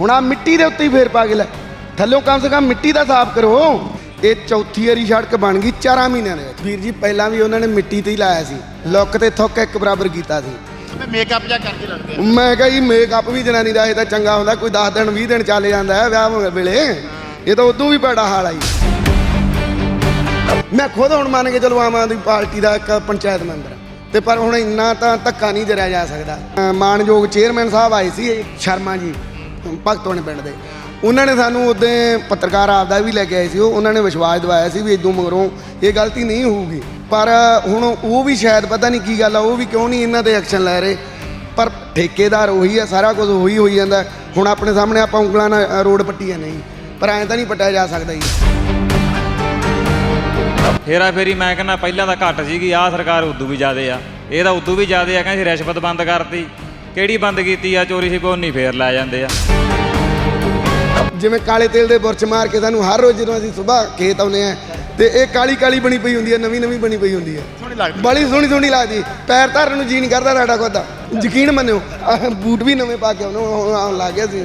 ਹੁਣ ਆ ਮਿੱਟੀ ਦੇ ਉੱਤੇ ਹੀ ਫੇਰ ਪਾ ਕੇ ਲੈ। ਥੱਲੋਂ ਕਮ ਸੇ ਕਮ ਮਿੱਟੀ ਦਾ ਸਾਫ਼ ਕਰੋ। ਇਹ ਚੌਥੀ ਵਾਰੀ ਸੜਕ ਬਣ ਗਈ 4 ਮਹੀਨਿਆਂ ਦੇ ਵਿੱਚ। ਵੀਰ ਜੀ ਪਹਿਲਾਂ ਵੀ ਉਹਨਾਂ ਨੇ ਮਿੱਟੀ ਤੇ ਹੀ ਲਾਇਆ ਸੀ। ਲੁੱਕ ਤੇ ਥੁੱਕ ਇੱਕ ਬਰਾਬਰ ਕੀਤਾ ਸੀ। ਮੇਕਅਪ ਜਾਂ ਕਰਕੇ ਲੱਗਦੇ ਆ? ਮੈਂ ਕਿਹਾ ਜੀ ਮੇਕਅਪ ਵੀ ਜਨਾਨੀ ਦਾ ਇਹ ਤਾਂ ਚੰਗਾ ਹੁੰਦਾ। ਕੋਈ 10 ਦਿਨ 20 ਦਿਨ ਚੱਲ ਜਾਂਦਾ ਹੈ ਵਿਆਹ ਵੇਲੇ। ਇਹ ਤਾਂ ਉਦੋਂ ਵੀ ਬੜਾ ਹਾਲ ਆਈ ਮੈਂ ਖੁਦ ਹੁਣ ਮੰਨ ਕੇ ਚਲੋ ਆਮ ਆਦਮੀ ਪਾਰਟੀ ਦਾ ਇੱਕ ਪੰਚਾਇਤ ਮੈਂਬਰ। ਤੇ ਪਰ ਹੁਣ ਇੰਨਾ ਤਾਂ ਧੱਕਾ ਨਹੀਂ ਜਰਿਆ ਜਾ ਸਕਦਾ। ਅਹ ਮਾਣਯੋਗ ਚੇਅਰਮੈਨ ਸਾਹਿਬ ਆਏ ਸੀ ਸ਼ਰਮਾ ਜੀ। ਭਗਤੋਂ ਨੇ ਪਿੰਡ ਦੇ। ਉਹਨਾਂ ਨੇ ਸਾਨੂੰ ਉਦੋਂ ਪੱਤਰਕਾਰ ਆਪਦਾ ਵੀ ਲੈ ਕੇ ਆਏ ਸੀ, ਉਹ ਉਹਨਾਂ ਨੇ ਵਿਸ਼ਵਾਸ ਦਿਵਾਇਆ ਸੀ ਵੀ ਇਦੋਂ ਮਗਰੋਂ ਇਹ ਗਲਤੀ ਨਹੀਂ ਹੋਊਗੀ। ਪਰ ਹੁਣ ਉਹ ਵੀ ਸ਼ਾਇਦ ਪਤਾ ਨਹੀਂ ਕੀ ਗੱਲ ਆ, ਉਹ ਵੀ ਕਿਉਂ ਨਹੀਂ ਇਹਨਾਂ ਤੇ ਐਕਸ਼ਨ ਲੈ ਰਹੇ। ਪਰ ਠੇਕੇਦਾਰ ਉਹੀ ਆ, ਸਾਰਾ ਕੁਝ ਉਹੀ ਹੋਈ ਜਾਂਦਾ। ਹੁਣ ਆਪਣੇ ਸਾਹਮਣੇ ਆਪਾਂ ਉਂਗਲਾਂ ਨਾਲ ਰੋਡ ਪੱਟੀ ਆ ਨਹੀਂ ਪਰ ਐਂ ਤਾਂ ਨਹੀਂ ਪੱਟਿਆ ਜਾ ਸਕਦਾ ਜੀ। ਫੇਰਾ ਫੇਰੀ ਮੈਂ ਕਹਿੰਦਾ ਪਹਿਲਾਂ ਤਾਂ ਘੱਟ ਸੀਗੀ, ਆਹ ਸਰਕਾਰ ਉਦੋਂ ਵੀ ਜ਼ਿਆਦੇ ਆ। ਇਹ ਤਾਂ ਉਦੋਂ ਵੀ ਜ਼ਿਆਦੇ ਆ, ਕਹਿੰਦੇ ਰਿਸ਼ਵਤ ਬੰਦ ਕਰਤੀ। ਕਿਹੜੀ ਬੰਦ ਕੀਤੀ ਆ, ਚੋਰੀ ਛਪੋਨੀ ਫੇਰ ਲੈ ਜਾਂਦੇ ਆ। ਜਿਵੇਂ ਕਾਲੇ ਤੇਲ ਦੇ ਬੁਰਚ ਮਾਰ ਕੇ ਸਾਨੂੰ ਹਰ ਰੋਜ਼ ਜਦੋਂ ਅਸੀਂ ਸਵੇਰ ਖੇਤ ਆਉਂਦੇ ਆ ਤੇ ਇਹ ਕਾਲੀ ਕਾਲੀ ਬਣੀ ਪਈ ਹੁੰਦੀ ਹੈ ਨਵੀਂ ਨਵੀਂ ਬਣੀ ਪਈ ਹੁੰਦੀ ਹੈ। ਸੋਹਣੀ ਲੱਗਦੀ ਬੜੀ ਸੋਹਣੀ ਸੋਹਣੀ ਲੱਗਦੀ ਪੈਰ ਧਰਨ ਨੂੰ ਜੀ ਨਹੀਂ ਕਰਦਾ ਸਾਡਾ ਖੁਦ ਦਾ। ਯਕੀਨ ਮੰਨਿਓ ਬੂਟ ਵੀ ਨਵੇਂ ਪਾ ਕੇ ਹੁਣ ਆਉਣ ਲੱਗ ਗਿਆ ਸੀ।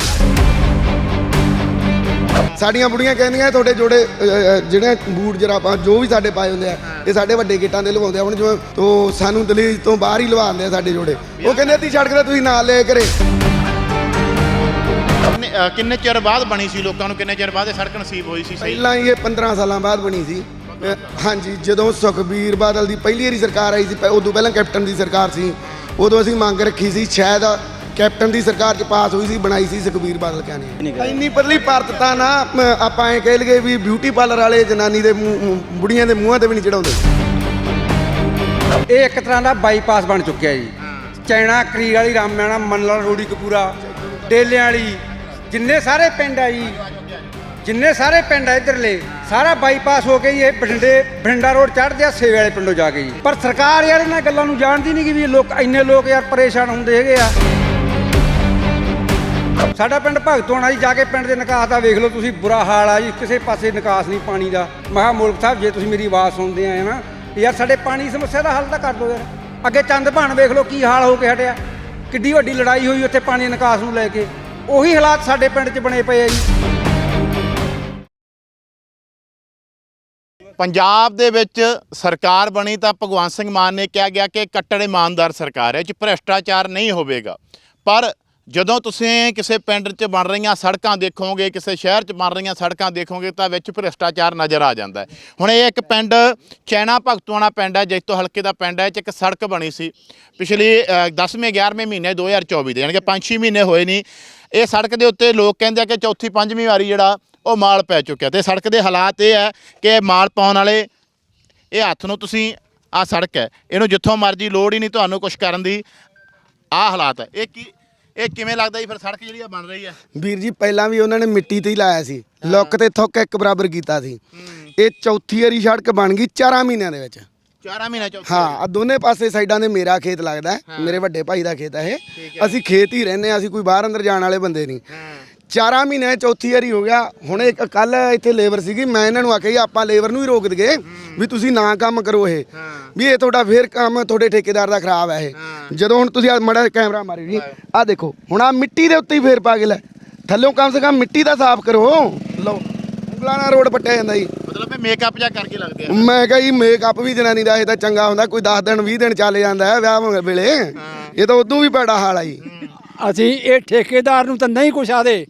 ਸਾਡੀਆਂ ਬੁੜੀਆਂ ਕਹਿੰਦੀਆਂ ਤੁਹਾਡੇ ਜੋੜੇ ਜਿਹੜੇ ਬੂਟ ਜਰਾਬਾਂ ਜੋ ਵੀ ਸਾਡੇ ਪਾਏ ਹੁੰਦੇ ਆ ਇਹ ਸਾਡੇ ਵੱਡੇ ਗੇਟਾਂ ਦੇ ਲਵਾਉਂਦੇ ਆ। ਹੁਣ ਜਿਵੇਂ ਤੋਂ ਸਾਨੂੰ ਦਲੀਜ ਤੋਂ ਬਾਹਰ ਹੀ ਲਵਾਉਂਦੇ ਆ ਸਾਡੇ ਜੋੜੇ। ਉਹ ਕਹਿੰਦੇ ਅੱਧੀ ਸੜਕ ਤੇ ਤੁਸੀਂ ਨਾਲ ਲੈ ਕਰੇ। ਕਿੰਨੇ- ਅਹ ਕਿੰਨੇ ਚਿਰ ਬਾਅਦ ਬਣੀ ਸੀ ਲੋਕਾਂ ਨੂੰ? ਕਿੰਨੇ ਚਿਰ ਬਾਅਦ ਇਹ ਸੜਕ ਨਸੀਬ ਹੋਈ ਸੀ ਸਹੀ? ਪਹਿਲਾਂ ਹੀ ਇਹ 15 ਸਾਲਾਂ ਬਾਅਦ ਬਣੀ ਸੀ। ਅ, ਹਾਂਜੀ ਜਦੋਂ ਸੁਖਬੀਰ ਬਾਦਲ ਦੀ ਪਹਿਲੀ ਵਾਰੀ ਸਰਕਾਰ ਆਈ ਸੀ ਪ- ਉਦੋਂ ਪਹਿਲਾਂ ਕੈਪਟਨ ਦੀ ਸਰਕਾਰ ਸੀ। ਉਦੋਂ ਅਸੀਂ ਮੰਗ ਰੱਖੀ ਸੀ ਸ਼ਾਇਦ ਕੈਪਟਨ ਦੀ ਸਰਕਾਰ ਚ ਪਾਸ ਹੋਈ ਸੀ ਬਣਾਈ ਸੀ ਸੁਖਬੀਰ ਬਾਦਲ ਕਹਿੰਦੇ ਇੰਨੀ ਪਤਲੀ ਭਾਰਤ ਤਾਂ ਨਾ ਅ, ਆਪਾਂ ਐ ਕਹਿ ਲਈਏ ਵੀ ਬਿਊਟੀ ਪਾਰਲਰ ਵਾਲੇ ਜਨਾਨੀ ਦੇ ਮੂੰਹ- ਮੂੰਹ- ਬੁੜੀਆਂ ਦੇ ਮੂੰਹਾਂ ਤੇ ਵੀ ਨਹੀਂ ਚੜਾਉਂਦੇ। ਇਹ ਇੱਕ ਤਰ੍ਹਾਂ ਦਾ ਬਾਈਪਾਸ ਬਣ ਚੁੱਕਿਆ ਜੀ। ਚੈਣਾ ਕਰੀਰ ਵਾਲੀ ਰਾਮਿਆਣਾ ਮੰਨਲਾ ਰੋੜੀ ਕਪੂਰਾ ਡੇਲਿਆਂ ਵਾਲੀ ਜਿੰਨੇ ਸਾਰੇ ਪਿੰਡ ਆ ਜੀ, ਜਿੰਨੇ ਸਾਰੇ ਪਿੰਡ ਆ ਇਧਰਲੇ, ਸਾਰਾ ਬਾਈਪਾਸ ਹੋ ਕੇ ਜੀ ਇਹ ਬਠਿੰਡੇ, ਬਠਿੰਡਾ ਰੋਡ ਚੜ੍ਹਦੇ ਆ, ਸੇਵੇ ਵਾਲੇ ਪਿੰਡੋਂ ਜਾ ਕੇ ਜੀ। ਪਰ ਸਰਕਾਰ ਯਾਰ ਇਹਨਾਂ ਗੱਲਾਂ ਨੂੰ ਜਾਣਦੀ ਨਹੀਂ ਕਿ ਵੀ ਲੋਕ, ਇੰਨੇ ਲੋਕ ਯਾਰ ਪਰੇਸ਼ਾਨ ਹੁੰਦੇ ਹੈਗੇ ਆ। ਸਾਡਾ ਪਿੰਡ ਭਗਤੋਣਾ ਜੀ, ਜਾ ਕੇ ਪਿੰਡ ਦੇ ਨਿਕਾਸ ਦਾ ਵੇਖ ਲਓ ਤੁਸੀਂ, ਬੁਰਾ ਹਾਲ ਆ ਜੀ, ਕਿਸੇ ਪਾਸੇ ਨਿਕਾਸ ਨਹੀਂ ਪਾਣੀ ਦਾ। ਮੈਂ ਮੁਲਕ ਸਾਹਿਬ, ਜੇ ਤੁਸੀਂ ਮੇਰੀ ਆਵਾਜ਼ ਸੁਣਦੇ ਆਏ ਨਾ ਯਾਰ ਸਾਡੇ ਪਾਣੀ ਦੀ ਸਮੱਸਿਆ ਦਾ ਹੱਲ ਤਾਂ ਕਰ ਦਿਓ ਯਾਰ। ਅੱਗੇ ਚੰਦ ਭਾਣ ਵੇਖ ਲਓ ਕੀ ਹਾਲ ਹੋ ਕੇ ਹਟਿਆ। ਕਿੱਡੀ ਵੱਡੀ ਲੜਾਈ ਹੋਈ ਉੱਥੇ ਪਾਣੀ ਦੇ ਨਿਕਾਸ ਨੂੰ ਲੈ ਕੇ। ਉਹੀ ਹਾਲਾਤ ਸਾਡੇ ਪਿੰਡ 'ਚ ਬਣੇ ਪਏ ਆ ਜੀ। ਪੰਜਾਬ ਦੇ ਵਿੱਚ ਸਰਕਾਰ ਬਣੀ ਤਾਂ ਭਗਵੰਤ ਸਿੰਘ ਮਾਨ ਨੇ ਕਿਹਾ ਗਿਆ ਕਿ ਕੱਟੜ ਇਮਾਨਦਾਰ ਸਰਕਾਰ ਹੈ 'ਚ ਭ੍ਰਿਸ਼ਟਾਚਾਰ ਨਹੀਂ ਹੋਵੇਗਾ। ਪਰ ਜਦੋਂ ਤੁਸੀਂ ਕਿਸੇ ਪਿੰਡ 'ਚ ਬਣ ਰਹੀਆਂ ਸੜਕਾਂ ਦੇਖੋਗੇ, ਕਿਸੇ ਸ਼ਹਿਰ 'ਚ ਬਣ ਰਹੀਆਂ ਸੜਕਾਂ ਦੇਖੋਗੇ ਤਾਂ ਵਿੱਚ ਭ੍ਰਿਸ਼ਟਾਚਾਰ ਨਜ਼ਰ ਆ ਜਾਂਦਾ ਹੈ। ਹੁਣ ਇਹ ਇੱਕ ਪਿੰਡ ਚੈਨਾ ਭਗਤੂਆਣਾ ਪਿੰਡ ਹੈ ਜੈਤੋ ਹਲਕੇ ਦਾ ਪਿੰਡ ਹੈ, ਇਹ 'ਚ ਇੱਕ ਸੜਕ ਬਣੀ ਸੀ। ਪਿਛਲੀ 10ਵੇਂ 11ਵੇਂ ਮਹੀਨੇ 2024 ਦੇ, ਯਾਨੀ ਕਿ 5-6 ਮਹੀਨੇ ਹੋਏ ਨਹੀਂ। ਇਹ ਸੜਕ ਦੇ ਉੱਤੇ ਲੋਕ ਕਹਿੰਦੇ ਆ ਕਿ ਚੌਥੀ ਪੰਜਵੀਂ ਵਾਰੀ ਜਿਹੜਾ ਉਹ ਮਾਲ ਪੈ ਚੁੱਕਿਆ ਤੇ ਸੜਕ ਦੇ ਹਾਲਾਤ ਇਹ ਹੈ ਕਿ ਮਾਲ ਪਾਉਣ ਵਾਲੇ ਇਹ ਹੱਥ ਨੂੰ ਤੁਸੀਂ ਆ ਸੜਕ ਹੈ ਇਹਨੂੰ ਜਿੱਥੋਂ ਮਰਜ਼ੀ ਲੋੜ ਹੀ ਨਹੀਂ ਤੁਹਾਨੂੰ ਕੁਝ ਕਰਨ ਦੀ ਆ ਹਾਲਾਤ ਹੈ। ਇਹ ਕੀ ਇਹ ਕਿਵੇਂ ਲੱਗਦਾ ਜੀ ਫਿਰ ਸੜਕ ਜਿਹੜੀ ਆ ਬਣ ਰਹੀ ਹੈ? ਵੀਰ ਜੀ ਪਹਿਲਾਂ ਵੀ ਉਹਨਾਂ ਨੇ ਮਿੱਟੀ ਤੇ ਹੀ ਲਾਇਆ ਸੀ ਲੁੱਕ ਤੇ ਥੁੱਕ ਇੱਕ ਬਰਾਬਰ ਕੀਤਾ ਸੀ। ਇਹ ਚੌਥੀ ਵਾਰੀ ਸੜਕ ਬਣ ਗਈ 4 ਮਹੀਨਿਆਂ ਦੇ ਵਿੱਚ। 4 ਮਹੀਨੇ ਚੌਥੀ ਹਾਂ ਆ ਦੋਨੇ ਪਾਸੇ ਸਾਈਡਾਂ ਦੇ ਮੇਰਾ ਖੇਤ ਲੱਗਦਾ ਹੈ। ਮੇਰੇ ਵੱਡੇ ਭਾਈ ਦਾ ਖੇਤ ਹੈ ਇਹ। ਅਸੀਂ ਖੇਤ ਹੀ ਰਹਿੰਦੇ ਹਾਂ ਅਸੀਂ ਕੋਈ ਬਾਹਰ ਅੰਦਰ ਜਾਣ ਵਾਲੇ ਬੰਦੇ ਨਹੀਂ। ਚਾਰਾਂ ਮਹੀਨੇ ਚੌਥੀ ਵਾਰੀ ਹੋ ਗਿਆ ਹੁਣ ਇੱਕ ਕੱਲ ਇੱਥੇ ਲੇਬਰ ਸੀਗੀ ਮੈਂ ਇਹਨਾਂ ਨੂੰ ਆਖਿਆ ਜੀ ਆਪਾਂ ਲੇਬਰ ਨੂੰ ਹੀ ਰੋਕ ਦਈਏ ਵੀ ਤੁਸੀਂ ਨਾ ਕੰਮ ਕਰੋ ਇਹ। ਵੀ ਇਹ ਤੁਹਾਡਾ ਫੇਰ ਕੰਮ ਤੁਹਾਡੇ ਠੇਕੇਦਾਰ ਦਾ ਖਰਾਬ ਹੈ ਇਹ। ਜਦੋਂ ਹੁਣ ਤੁਸੀਂ ਆ ਮੜਾ ਕੈਮਰਾ ਮਾਰਿਓ ਜੀ ਆ ਦੇਖੋ ਹੁਣ ਆ ਮਿੱਟੀ ਦੇ ਉੱਤੇ ਹੀ ਫੇਰ ਪਾ ਕੇ ਲੈ ਥੱਲੋਂ ਕਮ ਸੇ ਕਮ ਮਿੱਟੀ ਦਾ ਸਾਫ਼ ਕਰੋ। ਲਓ। ਨਾਲ ਰੋਡ ਪੱਟਿਆ ਜਾਂਦਾ ਜੀ। ਮਤਲਬ ਇਹ ਮੇਕਅਪ ਜਾਂ ਕਰਕੇ ਲੱਗਦੇ ਆ। ਮੈਂ ਕਿਹਾ ਜੀ ਮੇਕਅਪ ਵੀ ਜਨਾਨੀ ਦਾ ਇਹ ਤਾਂ ਚੰਗਾ ਹੁੰਦਾ ਕੋਈ 10 ਦਿਨ 20 ਦਿਨ ਚੱਲ ਜਾਂਦਾ ਹੈ ਵਿਆਹ ਵੇਲੇ। ਇਹ ਤਾਂ ਉਦੋਂ ਵੀ ਬੜਾ ਹਾਲ ਆ ਜੀ। ਅਸੀਂ ਇਹ ਠੇਕੇਦਾਰ ਨੂੰ ਤਾਂ ਨਹੀਂ ਕੁਛ ਆਦੇ।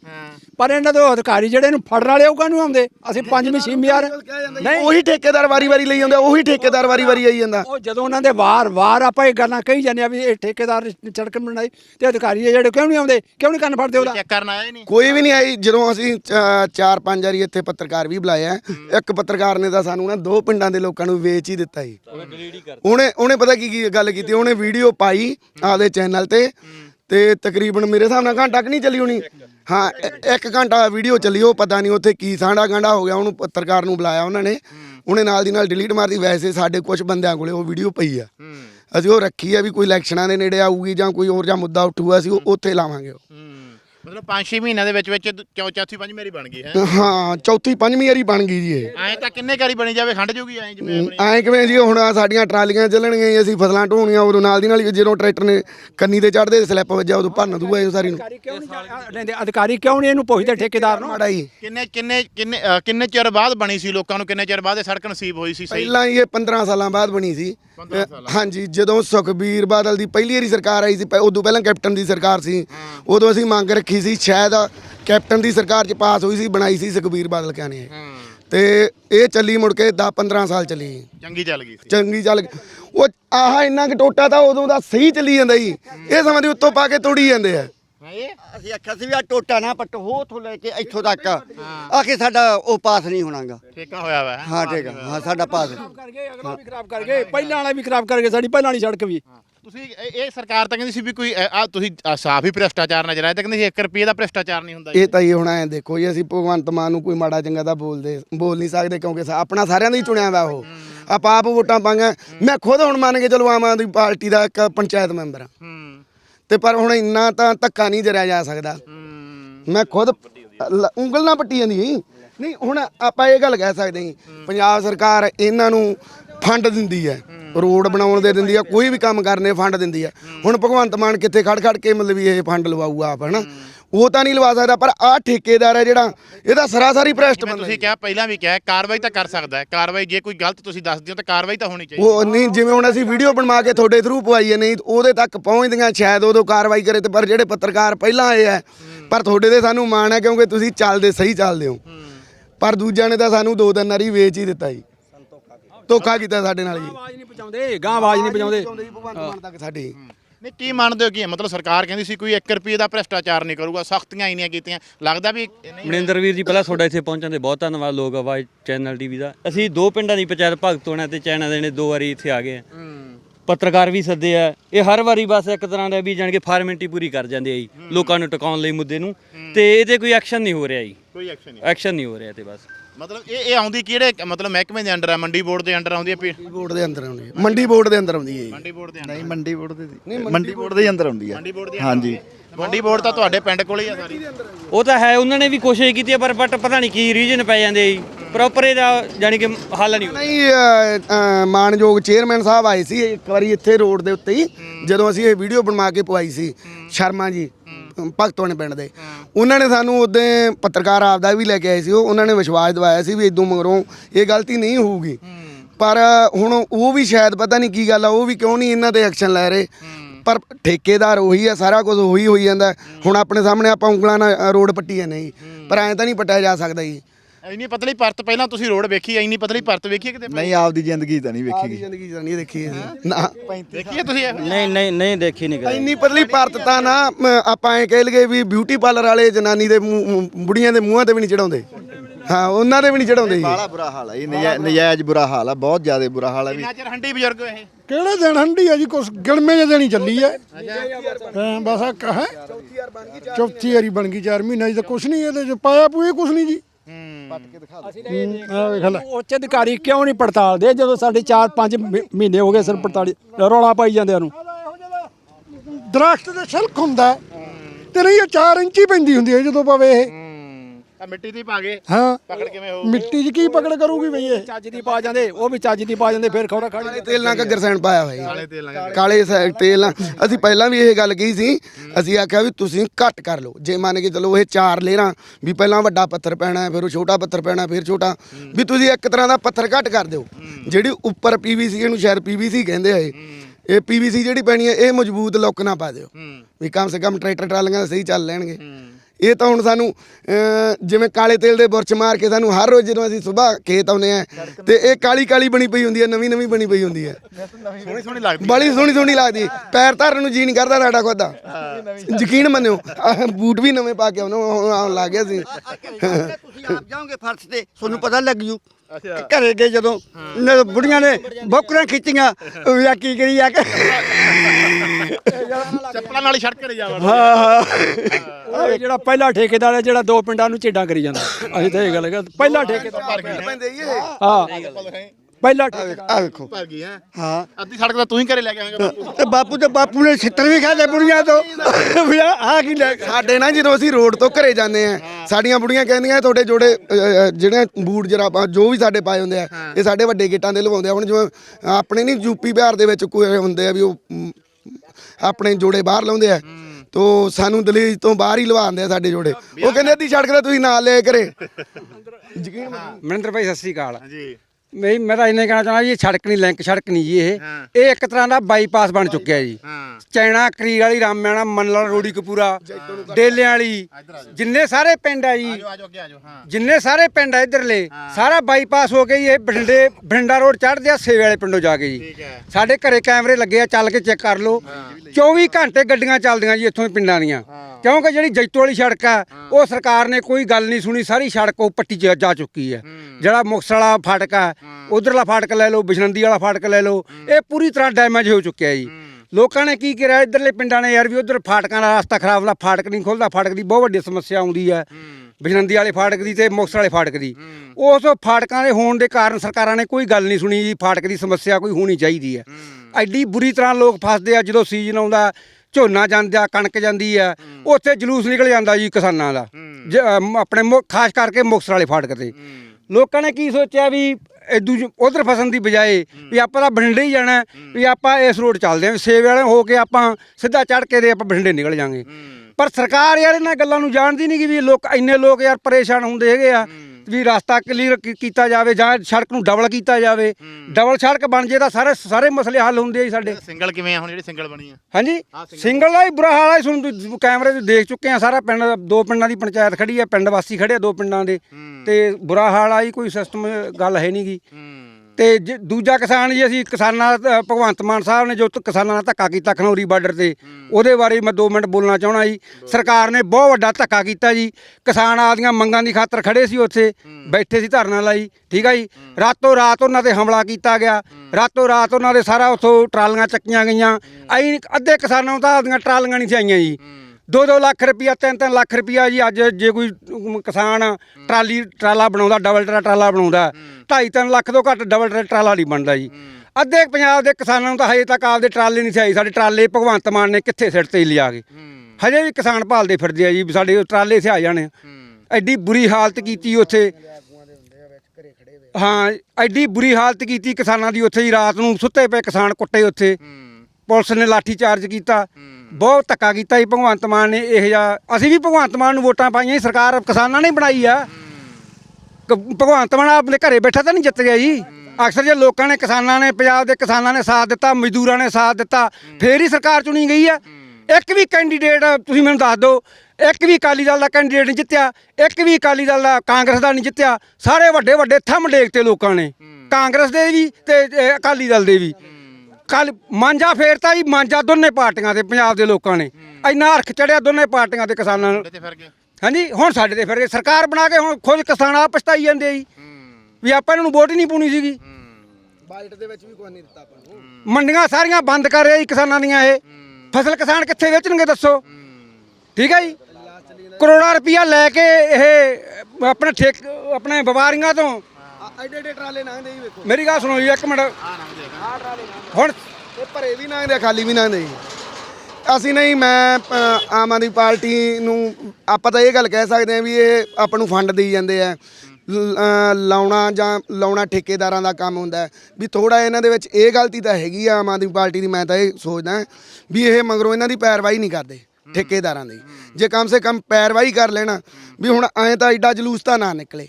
ਪਰ ਇਹਨਾਂ ਦੇ ਅਧਿਕਾਰੀ ਜਿਹੜੇ ਇਹਨੂੰ ਫੜਨ ਵਾਲੇ ਉਹ ਕਾਹਨੂੰ ਆਉਂਦੇ? ਅਸੀਂ ਪੰਜਵੀਂ ਛੇਵੀਂ ਯਾਰ ਨਹੀਂ। ਉਹੀ ਠੇਕੇਦਾਰ ਵਾਰੀ-ਵਾਰੀ ਲਈ ਜਾਂਦਾ ਉਹੀ ਠੇਕੇਦਾਰ ਵਾਰੀ-ਵਾਰੀ ਆਈ ਜਾਂਦਾ। ਉਹ ਜਦੋਂ ਉਹਨਾਂ ਦੇ ਵਾਰ ਵਾਰ ਆਪਾਂ ਇਹ ਗੱਲਾਂ ਕਹੀ ਜਾਂਦੇ ਆ ਵੀ ਇਹ ਠੇਕੇਦਾਰ ਸੜਕ ਬਣਾਈ ਤੇ ਅਧਿਕਾਰੀ ਜਿਹੜੇ ਕਿਉਂ ਨਹੀਂ ਆਉਂਦੇ? ਕਿਉਂ ਨਹੀਂ ਕੰਨ ਫੜਦੇ ਉਹਦਾ? ਚੈੱਕ ਕਰਨ ਆਇਆ ਹੀ ਨਹੀਂ। ਕੋਈ ਵੀ ਨਹੀਂ ਆਈ ਜਦੋਂ ਅਸੀਂ ਚ- ਚਾਰ ਪੰਜ ਵਾਰੀ ਇੱਥੇ ਪੱਤਰਕਾਰ ਵੀ ਬੁਲਾਏ ਆ ਇੱਕ ਪੱਤਰਕਾਰ ਨੇ ਤਾਂ ਸਾਨੂੰ ਨਾ ਦੋ ਪਿੰਡਾਂ ਦੇ ਲੋਕਾਂ ਨੂੰ ਵੇਚ ਹੀ ਦਿੱਤਾ ਜੀ। ਉਹਨੇ ਉਹਨੇ ਪਤਾ ਕੀ ਕੀ ਗੱਲ ਕੀਤੀ? ਉਹਨੇ ਵੀਡੀਓ ਪਾਈ ਆਪਦੇ ਚੈਨਲ ਤੇ ਤੇ ਤਕਰੀਬਨ ਮੇਰੇ ਹਿਸਾਬ ਨਾਲ ਘੰਟਾ ਕਿ ਨਹੀਂ ਚੱਲੀ ਹੋਣੀ। ਹਾਂ ਇ- ਇੱਕ ਘੰਟਾ ਵੀਡੀਓ ਚੱਲੀ ਉਹ ਪਤਾ ਨਹੀਂ ਉੱਥੇ ਕੀ ਸਾਂਡਾ ਗਾਂਡਾ ਹੋ ਗਿਆ ਉਹਨੂੰ ਪੱਤਰਕਾਰ ਨੂੰ ਬੁਲਾਇਆ ਉਹਨਾਂ ਨੇ। ਉਹਨੇ ਨਾਲ ਦੀ ਨਾਲ ਡਿਲੀਟ ਮਾਰਦੀ ਵੈਸੇ ਸਾਡੇ ਕੁਝ ਬੰਦਿਆਂ ਕੋਲੇ ਉਹ ਵੀਡੀਓ ਪਈ ਆ। ਅਸੀਂ ਉਹ ਰੱਖੀ ਆ ਵੀ ਕੋਈ ਇਲੈਕਸ਼ਨਾਂ ਦੇ ਨੇੜੇ ਆਊਗੀ ਜਾਂ ਕੋਈ ਹੋਰ ਜਾਂ ਮੁੱਦਾ ਉੱਠੂਗਾ ਅਸੀਂ ਉਹ ਉੱਥੇ ਲਾਵਾਂਗੇ ਉਹ। ਮਤਲਬ 5-6 ਮਹੀਨਿਆਂ ਦੇ ਵਿੱਚ ਵਿੱਚ ਚੌ ਚੌਥੀ ਪੰਜ ਮੇਰੀ ਬਣ ਗਈ ਹੈ। ਹਾਂ ਚੌਥੀ ਪੰਜਵੀਂ ਵਾਰੀ ਬਣ ਗਈ ਜੀ ਇਹ। ਐਂ ਤਾਂ ਕਿੰਨੇ ਕਾਰੀ ਬਣੀ ਜਾਵੇ ਖੰਡ ਜੂਗੀ ਐਂ ਜਿਵੇਂ ਆਪਣੀ? ਐਂ ਕਿਵੇਂ ਜੀ ਹੁਣ ਆਹ ਸਾਡੀਆਂ ਟਰਾਲੀਆਂ ਚੱਲਣਗੀਆਂ ਜੀ, ਅਸੀਂ ਫਸਲਾਂ ਢੋਣੀਆਂ ਉਦੋਂ ਨਾਲ ਦੀ ਨਾਲ ਹੀ ਜਦੋਂ ਟਰੈਕਟਰ ਨੇ ਕੰਨੀ ਤੇ ਚੜਦੇ ਸਲਿੱਪ ਵੱਜਾ ਉਦੋਂ ਭੰਨ ਦੂਗਾ ਇਹ ਸਾਰੀ ਨੂੰ। ਅਧਿਕਾਰੀ ਕਿਉਂ ਨਹੀਂ ਰਹਿੰਦੇ ਅਧਿਕਾਰੀ ਕਿਉਂ ਨਹੀਂ ਇਹਨੂੰ ਪੁੱਛਦੇ ਠੇਕੇਦਾਰ ਨੂੰ? ਮਾੜਾ ਜੀ। ਕਿੰਨੇ ਕਿੰਨੇ ਕਿੰਨੇ ਅ, ਕਿੰਨੇ ਚਿਰ ਬਾਅਦ ਬਣੀ ਸੀ ਲੋਕਾਂ ਨੂੰ ਕਿੰਨੇ ਚਿਰ ਬਾਅਦ ਇਹ ਸੜਕ ਨਸੀਬ ਹੋਈ ਸੀ ਸਹੀ? ਪਹਿਲਾਂ ਹੀ ਇਹ 15 ਸਾਲਾਂ ਬਾਅਦ ਬਣੀ ਸੀ। ਹਾਂਜੀ ਜਦੋਂ ਸੁਖਬੀਰ ਬਾਦਲ ਦੀ ਪਹਿਲੀ ਵਾਰੀ ਸਰਕਾਰ ਆਈ ਸੀ ਪ- ਉਦੋਂ ਪਹਿਲਾਂ ਕੈਪਟਨ ਦੀ ਸਰਕਾਰ ਸੀ। ਉਦੋਂ ਅਸੀਂ ਮੰਗ ਰੱਖੀ ਸੀ ਸ਼ਾਇਦ ਕੈਪਟਨ ਦੀ ਸਰਕਾਰ 'ਚ ਪਾਸ ਹੋਈ ਸੀ ਬਣਾਈ ਸੀ ਸੁਖਬੀਰ ਬਾਦਲ ਕਿਆ ਨੇ। ਤੇ ਇਹ ਚੱਲੀ ਮੁੜ ਕੇ 10 15 ਸਾਲ ਚੱਲੀ। ਚੰਗੀ ਚੱਲ ਗਈ ਸੀ। ਚੰਗੀ ਚੱਲ ਉਹ ਆਹ ਇੰਨਾ ਕਿ ਟੋਟਾ ਤਾਂ ਉਦੋਂ ਦਾ ਸਹੀ ਚੱਲੀ ਜਾਂਦਾ ਜੀ ਇਹ ਸਮਾਂ ਦੀ ਉੱਤੋਂ ਪਾ ਕੇ ਤੋੜੀ ਜਾਂਦੇ ਆ। ਹੈ? ਅਸੀਂ ਆਖਿਆ ਸੀ ਵੀ ਆ ਟੋਟਾ ਨਾ ਪੱਟ ਹੋ ਤੋਂ ਲੈ ਕੇ ਇੱਥੋਂ ਤੱਕ। ਆਖੇ ਸਾਡਾ ਉਹ ਪਾਸ ਨਹੀਂ ਹੋਣਾਗਾ। ਠੇਕਾ ਹੋਇਆ ਵਾ ਹਾਂ? ਠੀਕ। ਆ ਹਾਂ ਸਾਡਾ ਪਾਸ। ਕਰ ਗਏ ਅਗਲਾ ਵੀ ਖਰਾਬ ਕਰ ਗਏ ਪਹਿਲਾਂ ਵਾਲਾ ਵੀ ਖਰਾਬ ਕਰ ਗਏ ਸਾਡੀ ਪਹਿਲਾਂ ਵਾਲੀ ਸੜਕ ਵੀ। ਤੁਸੀਂ ਇਹ ਇਹ ਸਰਕਾਰ ਤਾਂ ਕਹਿੰਦੀ ਸੀ ਵੀ ਕੋਈ ਆ ਤੁਸੀਂ ਆਹ ਸਾਫ਼ ਹੀ ਭ੍ਰਿਸ਼ਟਾਚਾਰ ਨਜ਼ਰ ਆਇਆ ਤਾਂ ਕਹਿੰਦੇ ਸੀ 1 ਰੁਪਏ ਦਾ ਭ੍ਰਿਸ਼ਟਾਚਾਰ ਨਹੀਂ ਹੁੰਦਾ ਜੀ। ਇਹ ਤਾਂ ਇਹ ਹੁਣ ਐ ਦੇਖੋ ਜੀ ਅਸੀਂ ਭਗਵੰਤ ਮਾਨ ਨੂੰ ਕੋਈ ਮਾੜਾ ਚੰਗਾ ਤਾਂ ਬੋਲਦੇ ਬੋਲ ਨਹੀਂ ਸਕਦੇ ਕਿਉਂਕਿ ਸਾ- ਆਪਣਾ ਸਾਰਿਆਂ ਦਾ ਹੀ ਚੁਣਿਆ ਵਾ ਉਹ। ਆਪਾਂ ਆਪ ਵੋਟਾਂ ਪਾਈਆਂ ਮੈਂ ਖੁਦ ਹੁਣ ਮੰਨ ਕੇ ਚਲੋ ਆਮ ਆਦਮੀ ਪਾਰਟੀ ਦਾ ਇੱਕ ਪੰਚਾਇਤ ਮੈਂਬਰ ਹਾਂ। ਹੂੰ। ਤੇ ਪਰ ਹੁਣ ਇੰਨਾ ਤਾਂ ਧੱਕਾ ਨਹੀਂ ਜਰਿਆ ਜਾ ਸਕਦਾ। ਮੈਂ ਖੁਦ ਲ- ਉਂਗਲ ਨਾਲ ਪੱਟੀ ਜਾਂਦੀ ਨਹੀਂ ਹੁਣ ਆਪਾਂ ਇਹ ਗੱਲ ਕਹਿ ਸਕਦੇ ਹਾਂ। ਪੰਜਾਬ ਸਰਕਾਰ ਇਹਨਾਂ ਨੂੰ ਫੰਡ ਦਿੰਦੀ ਹੈ। ਰੋਡ ਬਣਾਉਣ ਦੇ ਦਿੰਦੀ ਹੈ ਕੋਈ ਵੀ ਕੰਮ ਕਰਨੇ ਫੰਡ ਦਿੰਦੀ ਹੈ। ਹੁਣ ਭਗਵੰਤ ਮਾਨ ਕਿੱਥੇ ਖੜ ਖੜ ਕੇ ਮਤਲਬ ਵੀ ਇਹ ਫੰਡ ਲਵਾਊਗਾ ਆਪ ਹਨਾ? ਉਹ ਤਾਂ ਨਹੀਂ ਲਵਾ ਸਕਦਾ ਪਰ ਆਹ ਠੇਕੇਦਾਰ ਹੈ ਜਿਹੜਾ ਇਹਦਾ ਸਰਾਸਰੀ ਭ੍ਰਸ਼ਟ ਬੰਦਾ ਤੁਸੀਂ ਕਿਹਾ ਪਹਿਲਾਂ ਵੀ ਕਿਹਾ ਕਾਰਵਾਈ ਤਾਂ ਕਰ ਸਕਦਾ ਹੈ। ਕਾਰਵਾਈ ਜੇ ਕੋਈ ਗਲਤ ਤੁਸੀਂ ਦੱਸ ਦਿਓ ਤਾਂ ਕਾਰਵਾਈ ਤਾਂ ਹੋਣੀ ਚਾਹੀਦੀ ਉਹ ਨਹੀਂ ਜਿਵੇਂ ਹੁਣ ਅਸੀਂ ਵੀਡੀਓ ਬਣਵਾ ਕੇ ਤੁਹਾਡੇ ਥਰੂ ਪਵਾਈਏ ਨਹੀਂ ਉਹਦੇ ਤੱਕ ਪਹੁੰਚਦੀਆਂ ਸ਼ਾਇਦ ਉਦੋਂ ਕਾਰਵਾਈ ਕਰੇ ਤੇ ਪਰ ਜਿਹੜੇ ਪੱਤਰਕਾਰ ਪਹਿਲਾਂ ਆਏ ਆ ਪਰ ਤੁਹਾਡੇ ਤੇ ਸਾਨੂੰ ਮਾਣ ਹੈ ਕਿਉਂਕਿ ਤੁਸੀਂ ਚੱਲਦੇ ਸਹੀ ਚੱਲਦੇ ਹੋ। ਪਰ ਦੂਜਿਆਂ ਨੇ ਤਾਂ ਸਾਨੂੰ ਦੋ ਤਿੰਨ ਵਾਰੀ ਵੇਚ ਹੀ ਦਿੱਤਾ ਜੀ। ਧੋਖਾ ਕੀਤਾ ਸਾਡੇ ਨਾਲ ਜੀ। ਆਵਾਜ਼ ਨਹੀਂ ਪਹੁੰਚਾਉਂਦੇ ਗਾਂ ਆਵਾਜ਼ ਨਹੀਂ ਪਹੁੰਚਾਉਂਦੇ। ਭਗਵੰਤ ਮਾਨ ਤੱਕ ਸਾਡੀ। ਨਹੀਂ ਕੀ ਮੰਨਦੇ ਹੋ ਕੀ? ਹੈ? ਮਤਲਬ ਸਰਕਾਰ ਕਹਿੰਦੀ ਸੀ ਕੋਈ 1 ਰੁਪਏ ਦਾ ਭ੍ਰਿਸ਼ਟਾਚਾਰ ਨਹੀਂ ਕਰੂਗਾ ਸਖਤੀਆਂ ਇੰਨੀਆਂ ਕੀਤੀਆਂ। ਲੱਗਦਾ ਵੀ ਨਹੀਂ ਮਨਿੰਦਰ ਵੀਰ ਜੀ ਪਹਿਲਾਂ ਤੁਹਾਡਾ ਇੱਥੇ ਪਹੁੰਚਣ ਦੇ ਬਹੁਤ ਧੰਨਵਾਦ ਲੋਕ ਆਵਾਜ਼ ਚੈਨਲ ਟੀਵੀ ਦਾ। ਅਸੀਂ ਦੋ ਪਿੰਡਾਂ ਦੀ ਪੰਚਾਇਤ ਭਗਤੋਣਾ ਤੇ ਚੈਨਾ ਦੇ ਨੇ ਦੋ ਵਾਰੀ ਇੱਥੇ ਆ ਗਏ ਆ। ਪੱਤਰਕਾਰ ਵੀ ਸੱਦੇ ਆ। ਇਹ ਹਰ ਵਾਰੀ ਬਸ ਇੱਕ ਤਰ੍ਹਾਂ ਦਾ ਵੀ ਜਾਣ ਕੇ ਫਾਰਮੈਲਿਟੀ ਪੂਰੀ ਕਰ ਜਾਂਦੇ ਆ ਜੀ ਲੋਕਾਂ ਨੂੰ ਟਿਕਾਉਣ ਲਈ ਮੁੱਦੇ ਨੂੰ। ਤੇ ਇਹਦੇ ਕੋਈ ਐਕਸ਼ਨ ਨਹੀਂ ਹੋ ਰਿਹਾ ਜੀ। ਕੋਈ ਐਕਸ਼ਨ ਨਹੀਂ ਐਕਸ਼ਨ ਨਹੀਂ ਹੋ ਰਿਹਾ ਤੇ ਬਸ। ਮਤਲਬ ਇਹ ਇਹ ਆਉਂਦੀ ਕਿਹੜੇ ਮਤਲਬ ਮਹਿਕਮੇ ਦੇ ਅੰਡਰ ਹੈ ਮੰਡੀ ਬੋਰਡ ਦੇ ਅੰਡਰ ਆਉਂਦੀ ਹੈ ਪੀ- ਬੋਰਡ ਦੇ ਅੰਦਰ ਆਉਂਦੀ ਹੈ ਮੰਡੀ ਬੋਰਡ ਦੇ ਅੰਦਰ ਆਉਂਦੀ ਹੈ ਜੀ। ਮੰਡੀ ਬੋਰਡ ਦੇ ਅੰਡਰ ਨਹੀਂ ਮੰਡੀ ਬੋਰਡ ਦੇ ਮੰਡੀ ਬੋਰਡ ਦੇ ਹੀ ਅੰਦਰ ਆਉਂਦੀ ਹੈ ਮੰਡੀ ਬੋਰਡ ਦੇ ਹਾਂਜੀ। ਮੰਡੀ ਬੋਰਡ ਤਾਂ ਤੁਹਾਡੇ ਪਿੰਡ ਕੋਲ ਹੀ ਆ ਸਾਰੀ। ਉਹ ਤਾਂ ਹੈ ਉਹਨਾਂ ਨੇ ਵੀ ਕੋਸ਼ਿਸ਼ ਕੀਤੀ ਹੈ ਪਰ ਬਟ ਪਤਾ ਨਹੀਂ ਕੀ ਰੀਜਨ ਪੈ ਜਾਂਦੇ ਆ ਜੀ। ਪ੍ਰੋਪਰ ਇਹਦਾ ਜਾਣੀ ਕਿ ਹੱਲ ਨਹੀਂ ਹੁੰਦਾ ਨਹੀਂ ਅ, ਅ, ਮਾਨਯੋਗ ਚੇਅਰਮੈਨ ਸਾਹਿਬ ਆਏ ਸੀ ਇੱਕ ਵਾਰੀ ਇੱਥੇ ਰੋਡ ਦੇ ਉੱਤੇ ਹੀ ਜਦੋਂ ਅਸੀਂ ਇਹ ਵੀਡੀਓ ਬਣਵਾ ਕੇ ਪਵਾਈ ਸੀ ਸ਼ਰਮਾ ਜੀ। ਭਗਤੋਂ ਪਿੰਡ ਦੇ। ਉਹਨਾਂ ਨੇ ਸਾਨੂੰ ਉਦੋਂ ਪੱਤਰਕਾਰ ਆਪਦਾ ਵੀ ਲੈ ਕੇ ਆਏ ਸੀ ਉਹ ਉਹਨਾਂ ਨੇ ਵਿਸ਼ਵਾਸ ਦਿਵਾਇਆ ਸੀ ਵੀ ਇਦੋਂ ਮਗਰੋਂ ਇਹ ਗਲਤੀ ਨਹੀਂ ਹੋਊਗੀ। ਪਰ ਹੁਣ ਉਹ ਵੀ ਸ਼ਾਇਦ ਪਤਾ ਨਹੀਂ ਕੀ ਗੱਲ ਆ ਉਹ ਵੀ ਕਿਉਂ ਨਹੀਂ ਇਹਨਾਂ ਤੇ ਐਕਸ਼ਨ ਲੈ ਰਹੇ। ਪਰ ਠੇਕੇਦਾਰ ਉਹੀ ਆ ਸਾਰਾ ਕੁਝ ਉਹੀ ਹੋਈ ਜਾਂਦਾ। ਹੁਣ ਆਪਣੇ ਸਾਹਮਣੇ ਆਪਾਂ ਉਂਗਲਾਂ ਨਾਲ ਰੋਡ ਪੱਟੀ ਜਾਂਦੇ ਜੀ। ਪਰ ਐਂ ਤਾਂ ਨਹੀਂ ਪੱਟਿਆ ਜਾ ਸਕਦਾ ਜੀ। ਇੰਨੀ ਪਤਲੀ ਪਰਤ ਪਹਿਲਾਂ ਤੁਸੀਂ ਰੋਡ ਵੇਖੀ ਹੈ, ਇੰਨੀ ਪਤਲੀ ਪਰਤ ਵੇਖੀ ਹੈ ਕਿਤੇ ਨਹੀਂ ਆਪਦੀ ਜ਼ਿੰਦਗੀ ਤਾਂ ਨਹੀਂ ਆਪਦੀ ਵੇਖੀ ਜ਼ਿੰਦਗੀ ਤਾਂ ਨਹੀਂ ਦੇਖੀ। ਨਾ। ਦੇਖੀ ਹੈ ਤੁਸੀਂ ਇਹ? ਨਹੀਂ ਨਹੀਂ ਨਹੀਂ ਦੇਖੀ ਨਹੀਂ ਇੰਨੀ ਪਤਲੀ ਪਰਤ ਤਾਂ ਨਾ ਮ, ਆਪਾਂ ਐ ਕਹਿ ਲਈਏ ਵੀ ਬਿਊਟੀ ਪਾਰਲਰ ਵਾਲੇ ਜਨਾਨੀ ਦੇ ਮੂੰਹ- ਮੂੰਹ- ਬੁੜੀਆਂ ਦੇ ਮੂੰਹਾਂ ਤੇ ਵੀ ਨਹੀਂ ਚੜਾਉਂਦੇ ਹਾਂ ਉਹਨਾਂ ਦੇ ਵੀ ਨਹੀਂ ਚੜਾਉਂਦੇ ਜੀ ਬਾਲਾ ਬੁਰਾ ਹਾਲ ਹੈ ਇਹ ਨਜਾ- ਨਜਾਇਜ਼ ਬੁਰਾ ਹਾਲ ਹੈ ਬਹੁਤ ਜ਼ਿਆਦਾ ਬੁਰਾ ਹਾਲ ਹੈ ਵੀ। ਕਿੰਨਾ ਚਿਰ ਹੰਡੀ ਬਜ਼ੁਰਗ ਇਹ? ਕਿਹੜੇ ਦਿਨ ਹੰਡੀ ਆ ਜੀ ਕੁਛ ਗਿਣਵੇਂ ਦਿਨ ਹੀ ਚੱਲੀ ਐ ਹਾਂ ਬਸ ਆ ਕਹ ਚੌਥੀ ਵਾਰੀ ਬਣ ਗਈ 4 ਮਹੀਨੇ ਦੀ ਤਾਂ ਕੁਛ ਨਹੀਂ ਇਹਦੇ ਚ ਪਾਇਆ ਪੂਏ ਕੁਛ ਨਹੀਂ ਜੀ। ਆ ਵੇਖ ਲੈ। ਉੱਚ ਅਧਿਕਾਰੀ ਕਿਉਂ ਨਹੀਂ ਪੜਤਾਲਦੇ ਜਦੋਂ ਸਾਡੇ 4-5 ਮਹੀਨੇ ਹੋ ਗਏ ਸਰ ਪੜਤਾਲੀ ਰੌਲਾ ਪਾਈ ਜਾਂਦਿਆਂ ਨੂੰ। ਦਰਖਤ ਦੇ ਛਿਲਕ ਹੁੰਦਾ ਹੈ, ਤੇ ਨਹੀਂ ਇਹ 4 ਇੰਚੀ ਪੈਂਦੀ ਹੁੰਦੀ ਹੈ ਜਦੋਂ ਪਵੇ ਇਹ। ਮਿੱਟੀ ਦੀ ਪਾ ਗਏ ਹਾਂ। ਪਕੜ ਕਿਵੇਂ ਹੋ ਮਿੱਟੀ 'ਚ ਕੀ ਪਕੜ ਕਰੂਗੀ ਬਈ ਇਹ? ਚੱਜ ਦੀ ਪਾ ਜਾਂਦੇ ਉਹ ਵੀ ਚੱਜ ਦੀ ਪਾ ਜਾਂਦੇ ਫਿਰ ਖੌਰਾ ਖਾੜੀ ਕਾਲੇ ਤੇਲ ਨਾਲ ਘੱਗਰ ਸੈਣ ਪਾਇਆ ਹੋਇਆ ਕਾਲੇ ਤੇਲ ਨਾਲ ਕਾਲੇ ਸੈ- ਤੇਲ ਨਾਲ। ਅਸੀਂ ਪਹਿਲਾਂ ਵੀ ਇਹ ਗੱਲ ਕਹੀ ਸੀ ਅਸੀਂ ਆਖਿਆ ਵੀ ਤੁਸੀਂ ਘੱਟ ਕਰ ਲਓ। ਜੇ ਮੰਨ ਕੇ ਚਲੋ ਇਹ ਚਾਰ ਲੇਅਰਾਂ ਵੀ ਪਹਿਲਾਂ ਵੱਡਾ ਪੱਥਰ ਪੈਣਾ ਹੈ, ਫਿਰ ਉਹ ਛੋਟਾ ਪੱਥਰ ਪੈਣਾ ਫਿਰ ਛੋਟਾ। ਵੀ ਤੁਸੀਂ ਇੱਕ ਤਰ੍ਹਾਂ ਦਾ ਪੱਥਰ ਘੱਟ ਕਰ ਦਿਓ। ਜਿਹੜੀ ਉੱਪਰ ਪੀਵੀਸੀ ਇਹਨੂੰ ਸ਼ਾਇਦ ਪੀਵੀਸੀ ਕਹਿੰਦੇ ਆ ਇਹ। ਇਹ ਪੀਵੀਸੀ ਜਿਹੜੀ ਪੈਣੀ ਹੈ ਇਹ ਮਜ਼ਬੂਤ ਲੁੱਕ ਨਾ ਪਾ ਦਿਓ। ਵੀ ਕਮ ਸੇ ਕਮ ਟਰੈਕਟਰ ਟਰਾਲੀਆਂ ਸਹੀ ਚੱਲ ਲੈਣਗੇ। ਇਹ ਤਾਂ ਹੁਣ ਸਾਨੂੰ ਜਿਵੇਂ ਕਾਲੇ ਤੇਲ ਦੇ ਬੁਰਚ ਮਾਰ ਕੇ ਸਾਨੂੰ ਹਰ ਰੋਜ਼ ਜਦੋਂ ਅਸੀਂ ਸਵੇਰ ਖੇਤ ਆਉਂਦੇ ਆ ਤੇ ਇਹ ਕਾਲੀ ਕਾਲੀ ਬਣੀ ਪਈ ਹੁੰਦੀ ਹੈ ਨਵੀਂ ਨਵੀਂ ਬਣੀ ਪਈ ਹੁੰਦੀ ਹੈ। ਸੋਹਣੀ ਸੋਹਣੀ ਲੱਗਦੀ ਬੜੀ ਸੋਹਣੀ ਸੋਹਣੀ ਲੱਗਦੀ ਪੈਰ ਧਰਨ ਨੂੰ ਜੀ ਨਹੀਂ ਕਰਦਾ ਸਾਡਾ ਖੁਦ ਦਾ। ਯਕੀਨ ਮੰਨਿਓ ਬੂਟ ਵੀ ਨਵੇਂ ਪਾ ਕੇ ਆਉਣਾ ਹੁਣ ਆਉਣ ਲੱਗ ਗਿਆ ਸੀ। ਤੁਸੀਂ ਆਪ ਜਾਓਗੇ ਫਰਸ਼ ਤੇ ਤੁਹਾਨੂੰ ਪਤਾ ਲੱਗ ਜੂ। ਘਰੇ ਗਏ ਜਦੋਂ ਬੁੜੀਆਂ ਨੇ ਬੋਕਰਾਂ ਖਿੱਚੀਆਂ ਵੀ ਆ ਕੀ ਕਰੀ ਆ ਕੇ ਚੱਪਲਾਂ ਨਾਲ ਹੀ ਸੜਕ ਤੇ ਜਾਵੜ ਉਹ ਜਿਹੜਾ ਪਹਿਲਾ ਠੇਕੇਦਾਰ ਹੈ ਜਿਹੜਾ ਦੋ ਪਿੰਡਾਂ ਨੂੰ ਝੇਡਾਂ ਕਰੀ ਜਾਂਦਾ। ਅਸੀਂ ਤਾਂ ਇਹ ਗੱਲ ਕਰ ਪਹਿਲਾ ਠੇਕੇਦਾਰ ਪੈਂਦੇ ਜੀ ਇਹ ਹਾਂ। ਪਹਿਲਾ ਆ ਵੇਖੋ ਭਰ ਗਈ ਹੈ? ਹਾਂ। ਅੱਧੀ ਸੜਕ ਤਾਂ ਤੂੰ ਹੀ ਘਰੇ ਲੈ ਕੇ ਆਏਂਗਾ ਬਾਪੂ। ਤੇ ਬਾਪੂ ਤੇ ਬਾਪੂ ਨੇ ਛਿੱਤਰ ਵੀ ਖਾਦੇ ਬੁੜੀਆਂ ਤੋਂ। ਵੀ ਆ ਆਹ ਕੀ ਲੈ ਸਾਡੇ ਨਾ ਜਦੋਂ ਅਸੀਂ ਰੋਡ ਤੋਂ ਘਰੇ ਜਾਂਦੇ ਆ ਸਾਡੀਆਂ ਬੁੜੀਆਂ ਕਹਿੰਦੀਆਂ ਤੁਹਾਡੇ ਜੋੜੇ ਜਿਹੜੇ ਬੂਟ ਜਰਾਬਾਂ ਜੋ ਵੀ ਸਾਡੇ ਪਾਏ ਹੁੰਦੇ ਆ ਇਹ ਸਾਡੇ ਵੱਡੇ ਗੇਟਾਂ ਦੇ ਲਵਾਉਂਦੇ ਆ। ਹੁਣ ਜਿਵੇਂ ਆਪਣੇ ਨਹੀਂ ਯੂਪੀ ਬਿਹਾਰ ਦੇ ਵਿੱਚ ਕੋਈ ਹੁੰਦੇ ਆ ਵੀ ਉਹ ਮ, ਆਪਣੇ ਜੋੜੇ ਬਾਹਰ ਲਾਉਂਦੇ ਆ ਤੋ ਸਾਨੂੰ ਦਲੀਜ ਤੋਂ ਬਾਹਰ ਹੀ ਲਵਾਉਂਦੇ ਆ ਸਾਡੇ ਜੋੜੇ। ਉਹ ਕਹਿੰਦੇ ਅੱਧੀ ਸੜਕ ਦਾ ਤੁਸੀਂ ਨਾਲ ਲੈ ਘਰੇ। ਮਨਿੰਦਰ ਭਾਈ ਸਤਿ ਸ੍ਰੀ ਅਕਾਲ। ਜੀ ਮੈਂ ਮੈਂ ਤਾਂ ਇੰਨੇ ਕਹਿਣਾ ਚਾਹੁੰਦਾ ਜੀ ਇਹ ਸੜਕ ਨਹੀਂ ਲਿੰਕ ਸੜਕ ਨਹੀਂ ਜੀ ਇਹ। ਇਹ ਇੱਕ ਤਰ੍ਹਾਂ ਦਾ ਬਾਈਪਾਸ ਬਣ ਚੁੱਕਿਆ ਜੀ। ਹਾਂ। ਚੈਣਾ ਕਰੀ ਵਾਲੀ ਰਾਮਿਆਣਾ ਮੰਨਲਾ ਰੋੜੀ ਕਪੂਰਾ ਡੇਲਿਆਂ ਵਾਲੀ। ਜਿੰਨੇ ਸਾਰੇ ਪਿੰਡ ਆ ਜੀ ਆਜੋ ਅੱਗੇ ਆਜੋ ਹਾਂ। ਜਿੰਨੇ ਸਾਰੇ ਪਿੰਡ ਆ ਇਧਰਲੇ ਸਾਰਾ ਬਾਈਪਾਸ ਹੋ ਗਈ ਇਹ ਬਠਿੰਡੇ ਬਠਿੰਡਾ ਰੋਡ ਚੜ੍ਹਦੇ ਆ ਸੇਵੇ ਵਾਲੇ ਪਿੰਡੋਂ ਜਾ ਕੇ ਜੀ। ਠੀਕ ਹੈ। ਸਾਡੇ ਘਰੇ ਕੈਮਰੇ ਲੱਗੇ ਆ ਚੱਲ ਕੇ ਚੈੱਕ ਕਰ ਲਓ। 24 ਘੰਟੇ ਗੱਡੀਆਂ ਚੱਲਦੀਆਂ ਜੀ ਇੱਥੋਂ ਦੇ ਪਿੰਡਾਂ ਦੀਆਂ। ਕਿਉਂਕਿ ਜਿਹੜੀ ਜੈਤੋ ਵਾਲੀ ਸੜਕ ਆ ਉਹ ਸਰਕਾਰ ਨੇ ਕੋਈ ਗੱਲ ਨਹੀਂ ਸੁਣੀ ਸਾਰੀ ਸੜਕ ਉਹ ਪੱਟੀ ਜਾ ਜਾ ਚੁੱਕੀ ਹੈ। ਜਿਹੜਾ ਮੁਕਤਸਰ ਵਾਲਾ ਫਾਟਕ ਆ ਉਧਰਲਾ ਫਾਟਕ ਲੈ ਲਓ ਬਿਸ਼ਨੰਦੀ ਵਾਲਾ ਫਾਟਕ ਲੈ ਲਓ। ਇਹ ਪੂਰੀ ਤਰ੍ਹਾਂ ਡੈਮੇਜ ਹੋ ਚੁੱਕਿਆ ਜੀ। ਲੋਕਾਂ ਨੇ ਕੀ ਕਿਹਾ? ਇਧਰਲੇ ਪਿੰਡਾਂ ਨੇ ਯਾਰ ਵੀ ਉਧਰ ਫਾਟਕਾਂ ਦਾ ਰਸਤਾ ਖਰਾਬ ਲਾ ਫਾਟਕ ਨਹੀਂ ਖੁੱਲਦਾ ਫਾਟਕ ਦੀ ਬਹੁਤ ਵੱਡੀ ਸਮੱਸਿਆ ਆਉਂਦੀ ਹੈ। ਬਿਸ਼ਨੰਦੀ ਵਾਲੇ ਫਾਟਕ ਦੀ ਤੇ ਮੁਕਤਸਰ ਵਾਲੇ ਫਾਟਕ ਦੀ। ਉਸ ਫਾਟਕਾਂ ਦੇ ਹੋਣ ਦੇ ਕਾਰਨ ਸਰਕਾਰਾਂ ਨੇ ਕੋਈ ਗੱਲ ਨਹੀਂ ਸੁਣੀ ਜੀ ਫਾਟਕ ਦੀ ਸਮੱਸਿਆ ਕੋਈ ਹੋਣੀ ਚਾਹੀਦੀ ਹੈ। ਐਡੀ ਬੁਰੀ ਤਰ੍ਹਾਂ ਲੋਕ ਫਸਦੇ ਆ ਜਦੋਂ ਸੀਜ਼ਨ ਆਉਂਦਾ ਝੋਨਾ ਜਾਂਦਾ ਕਣਕ ਜਾਂਦੀ ਆ ਉੱਥੇ ਜਲੂਸ ਨਿਕਲ ਜਾਂਦਾ ਜੀ ਕਿਸਾਨਾਂ ਦਾ। ਆਪਣੇ ਖਾਸ ਕਰਕੇ ਮੁਕਤਸਰ ਵਾਲੇ ਫਾਟਕ ਤੇ। ਲੋਕਾਂ ਨੇ ਕੀ ਸੋਚਿਆ ਵੀ ਇਦੂ ਉਧਰ ਫਸਣ ਦੀ ਬਜਾਏ ਵੀ ਆਪਾਂ ਤਾਂ ਬਠਿੰਡੇ ਹੀ ਜਾਣਾ ਹੈ, ਵੀ ਆਪਾਂ ਇਸ ਰੋਡ ਚੱਲਦੇ ਆਂ ਸੇਵੇ ਵਾਲੇ ਹੋ ਕੇ ਆਪਾਂ ਸਿੱਧਾ ਚੜ ਕੇ ਦੇ ਆਪਾਂ ਬਠਿੰਡੇ ਨਿਕਲ ਜਾਾਂਗੇ। ਪਰ ਸਰਕਾਰ ਯਾਰ ਇਹਨਾਂ ਗੱਲਾਂ ਨੂੰ ਜਾਣਦੀ ਨਹੀਂ ਕਿ ਵੀ ਲੋਕ ਇੰਨੇ ਲੋਕ ਯਾਰ ਪਰੇਸ਼ਾਨ ਹੁੰਦੇ ਹੈਗੇ ਆ। ਵੀ ਰਸਤਾ ਕਲੀਅਰ ਕੀਤਾ ਜਾਵੇ ਜਾਂ ਸੜਕ ਨੂੰ ਡਬਲ ਕੀਤਾ ਜਾਵੇ। ਡਬਲ ਸੜਕ ਬਣ ਜੇ ਤਾਂ ਸਾਰੇ ਸਾਰੇ ਮਸਲੇ ਹੱਲ ਹੁੰਦੇ ਆ ਜੀ ਸਾਡੇ। ਸਿੰਗਲ ਕਿਵੇਂ ਆ ਹੁਣ ਜਿਹੜੀ ਸਿੰਗਲ ਬਣੀ ਆ? ਹਾਂਜੀ? ਸਿੰਗਲ ਦਾ ਹੀ ਬੁਰਾ ਹਾਲ ਹੈ ਸੁਣ ਤੁਸੀਂ ਕੈਮਰੇ 'ਚ ਦੇਖ ਚੁੱਕੇ ਆ ਸਾਰਾ ਪਿੰਡ ਦੋ ਪਿੰਡਾਂ ਦੀ ਪੰਚਾਇਤ ਖੜੀ ਹੈ ਪਿੰਡ ਵਾਸੀ ਖੜੇ ਆ ਦੋ ਪਿੰਡਾਂ ਦੇ। ਤੇ ਬੁਰਾ ਹਾਲ ਆ ਜੀ ਕੋਈ ਸਿਸਟਮ ਗੱਲ ਹੈ ਨਹੀਂ ਗੀ ਤੇ ਜੇ ਦੂਜਾ ਕਿਸਾਨ ਜੀ ਅਸੀਂ ਕਿਸਾਨਾਂ ਦਾ ਭਗਵੰਤ ਮਾਨ ਸਾਹਿਬ ਨੇ ਜੋ ਤ- ਕਿਸਾਨਾਂ ਨਾਲ ਧੱਕਾ ਕੀਤਾ ਖਨੌਰੀ ਬਾਰਡਰ ਤੇ। ਉਹਦੇ ਬਾਰੇ ਮੈਂ 2 ਮਿੰਟ ਬੋਲਣਾ ਚਾਹਣਾ ਜੀ। ਸਰਕਾਰ ਨੇ ਬਹੁਤ ਵੱਡਾ ਧੱਕਾ ਕੀਤਾ ਜੀ। ਕਿਸਾਨ ਆਦੀਆਂ ਮੰਗਾਂ ਦੀ ਖਾਤਰ ਖੜੇ ਸੀ ਉੱਥੇ। ਬੈਠੇ ਸੀ ਧਰਨਾ ਲਾਈ। ਠੀਕ ਆ ਜੀ? ਰਾਤੋਂ ਰਾਤ ਉਹਨਾਂ ਤੇ ਹਮਲਾ ਕੀਤਾ ਗਿਆ। ਰਾਤੋਂ ਰਾਤ ਉਹਨਾਂ ਦੇ ਸਾਰਾ ਉੱਥੋਂ ਟਰਾਲੀਆਂ ਚੱਕੀਆਂ ਗਈਆਂ। ਐਂ ਅੱਧੇ ਕਿਸਾਨਾਂ ਨੂੰ ਤਾਂ ਆਪਦੀਆਂ ਟਰਾਲੀਆਂ ਨਹੀਂ ਸੀ ਆਈਆਂ ਜੀ। 2-2 ਲੱਖ ਰੁਪਈਆ 3-3 ਲੱਖ ਰੁਪਈਆ ਜੀ ਅੱਜ ਜੇ ਕੋਈ ਕਿਸਾਨ ਟਰਾਲੀ ਟਰਾਲਾ ਬਣਾਉਂਦਾ ਡਬਲ ਟਰਾ ਟਰਾਲਾ ਬਣਾਉਂਦਾ 2.5-3 ਲੱਖ ਤੋਂ ਘੱਟ ਡਬਲ ਟਰਾ ਟਰਾਲਾ ਨਹੀਂ ਬਣਦਾ ਜੀ। ਅੱਧੇ ਪੰਜਾਬ ਦੇ ਕਿਸਾਨਾਂ ਨੂੰ ਤਾਂ ਹਜੇ ਤੱਕ ਆਪਦੇ ਟਰਾਲੇ ਨਹੀਂ ਸੀ ਸਾਡੇ ਟਰਾਲੇ ਭਗਵੰਤ ਮਾਨ ਨੇ ਕਿੱਥੇ ਸਿੱਟ ਤੇ ਲਿਆ ਕੇ। ਹਜੇ ਵੀ ਕਿਸਾਨ ਭਾਲਦੇ ਫਿਰਦੇ ਆ ਜੀ ਸਾਡੇ ਟਰਾਲੇ ਇੱਥੇ ਆ। ਜਾਣੇ ਐਡੀ ਬੁਰੀ ਹਾਲਤ ਕੀਤੀ ਉੱਥੇ। ਹਾਂ ਐਡੀ ਬੁਰੀ ਹਾਲਤ ਕੀਤੀ ਕਿਸਾਨਾਂ ਦੀ ਉੱਥੇ ਹੀ ਰਾਤ ਨੂੰ ਸੁੱਤੇ ਪਏ ਕਿਸਾਨ ਕੁੱਟੇ ਉੱਥੇ। ਪੁਲਿਸ ਨੇ ਲਾਠੀ ਚਾਰਜ ਕੀਤਾ। ਬਹੁਤ ਧੱਕਾ ਕੀਤਾ ਜੀ ਭਗਵੰਤ ਮਾਨ ਨੇ ਇਹ ਜਿਹਾ ਅਸੀਂ ਵੀ ਭਗਵੰਤ ਮਾਨ ਨੂੰ ਵੋਟਾਂ ਪਾਈਆਂ ਜੀ ਸਰਕਾਰ ਕਿਸਾਨਾਂ ਨੇ ਬਣਾਈ ਆ। ਭਗਵੰਤ ਮਾਨ ਆਪਣੇ ਘਰੇ ਬੈਠਾ ਤਾਂ ਨਹੀਂ ਜਿੱਤ ਗਿਆ ਜੀ। ਅਕਸਰ ਜੇ ਲੋਕਾਂ ਨੇ ਕਿਸਾਨਾਂ ਨੇ ਪੰਜਾਬ ਦੇ ਕਿਸਾਨਾਂ ਨੇ ਸਾਥ ਦਿੱਤਾ ਮਜ਼ਦੂਰਾਂ ਨੇ ਸਾਥ ਦਿੱਤਾ ਫੇਰ ਹੀ ਸਰਕਾਰ ਚੁਣੀ ਗਈ ਆ। ਇੱਕ ਵੀ ਕੈਂਡੀਡੇਟ ਤੁਸੀਂ ਮੈਨੂੰ ਦੱਸ ਦਿਓ ਇੱਕ ਵੀ ਅਕਾਲੀ ਦਲ ਦਾ ਕੈਂਡੀਡੇਟ ਨਹੀਂ ਜਿੱਤਿਆ ਇੱਕ ਵੀ ਅਕਾਲੀ ਦਲ ਦਾ ਕਾਂਗਰਸ ਦਾ ਨਹੀਂ ਜਿੱਤਿਆ। ਸਾਰੇ ਵੱਡੇ ਵੱਡੇ ਥੰਮ ਡੇਕਤੇ ਲੋਕਾਂ ਨੇ। ਕਾਂਗਰਸ ਦੇ ਵੀ ਤੇ ਅਕਾਲੀ ਦਲ ਦੇ ਵੀ। ਕੱਲ ਮਾਂਜਾ ਫੇਰਤਾ ਜੀ ਮਾਂਜਾ ਦੋਨੇ ਪਾਰਟੀਆਂ ਦੇ ਪੰਜਾਬ ਦੇ ਲੋਕਾਂ ਨੇ। ਇੰਨਾ ਹਰਖ ਚੜਿਆ ਦੋਨੇ ਪਾਰਟੀਆਂ ਦੇ ਕਿਸਾਨਾਂ ਨੂੰ। ਤੇ ਫਿਰ ਗਿਆ ਹਾਂਜੀ ਹੁਣ ਸਾਡੇ ਤੇ ਫਿਰ ਇਹ ਸਰਕਾਰ ਬਣਾ ਕੇ ਹੁਣ ਖੁਦ ਕਿਸਾਨ ਆ ਪਛਤਾਈ ਜਾਂਦੇ ਜੀ। ਵੀ ਆਪਾਂ ਇਹਨਾਂ ਨੂੰ ਵੋਟ ਹੀ ਨਹੀਂ ਪਾਉਣੀ ਸੀਗੀ। ਬਾਈਟ ਦੇ ਵਿੱਚ ਵੀ ਕੋਈ ਨਹੀਂ ਦਿੱਤਾ ਆਪਾਂ ਨੂੰ। ਮੰਡੀਆਂ ਸਾਰੀਆਂ ਬੰਦ ਕਰ ਰਿਹਾ ਜੀ ਕਿਸਾਨਾਂ ਦੀਆਂ ਇਹ। ਫਸਲ ਕਿਸਾਨ ਕਿੱਥੇ ਵੇਚਣਗੇ ਦੱਸੋ? ਠੀਕ ਹੈ ਜੀ। ਕਰੋੜਾਂ ਰੁਪਈਆ ਲੈ ਕੇ ਇਹ ਆਪਣੇ ਠੇਕ ਆਪਣੇ ਵਪਾਰੀਆਂ ਤੋਂ ਐਡੇ ਐਡੇ ਟਰਾਲੇ ਲੰਘਦੇ ਜੀ ਵੇਖੋ। ਮੇਰੀ ਗੱਲ ਸੁਣੋ ਜੀ ਇੱਕ ਮਿੰਟ। ਹੁਣ ਇਹ ਭਰੇ ਵੀ ਲੰਘਦੇ ਆ ਖਾਲੀ ਵੀ ਲੰਘਦੇ ਜੀ। ਅਸੀਂ ਨਹੀਂ ਮੈਂ ਅ, ਆਮ ਆਦਮੀ ਪਾਰਟੀ ਨੂੰ ਆਪਾਂ ਤਾਂ ਇਹ ਗੱਲ ਕਹਿ ਸਕਦੇ ਹਾਂ ਵੀ ਇਹ ਆਪਾਂ ਨੂੰ ਫੰਡ ਦੇਈ ਜਾਂਦੇ ਆ। ਲ- ਅ, ਲਾਉਣਾ ਜਾਂ ਲਾਉਣਾ ਠੇਕੇਦਾਰਾਂ ਦਾ ਕੰਮ ਹੁੰਦਾ ਹੈ। ਵੀ ਥੋੜਾ ਇਹਨਾਂ ਦੇ ਵਿੱਚ ਇਹ ਗਲਤੀ ਤਾਂ ਹੈਗੀ ਆ ਆਮ ਆਦਮੀ ਪਾਰਟੀ ਦੀ ਮੈਂ ਤਾਂ ਇਹ ਸੋਚਦਾ ਵੀ ਇਹ ਮਗਰੋਂ ਇਹਨਾਂ ਦੀ ਪੈਰਵਾਈ ਨਹੀਂ ਕਰਦੇ ਠੇਕੇਦਾਰਾਂ ਦੀ। ਜੇ ਕਮ ਸੇ ਕਮ ਪੈਰਵਾਈ ਕਰ ਲੈਣਾ ਵੀ ਹੁਣ ਐਂ ਤਾਂ ਐਡਾ ਜਲੂਸ ਤਾਂ ਨਾ ਨਿਕਲੇ।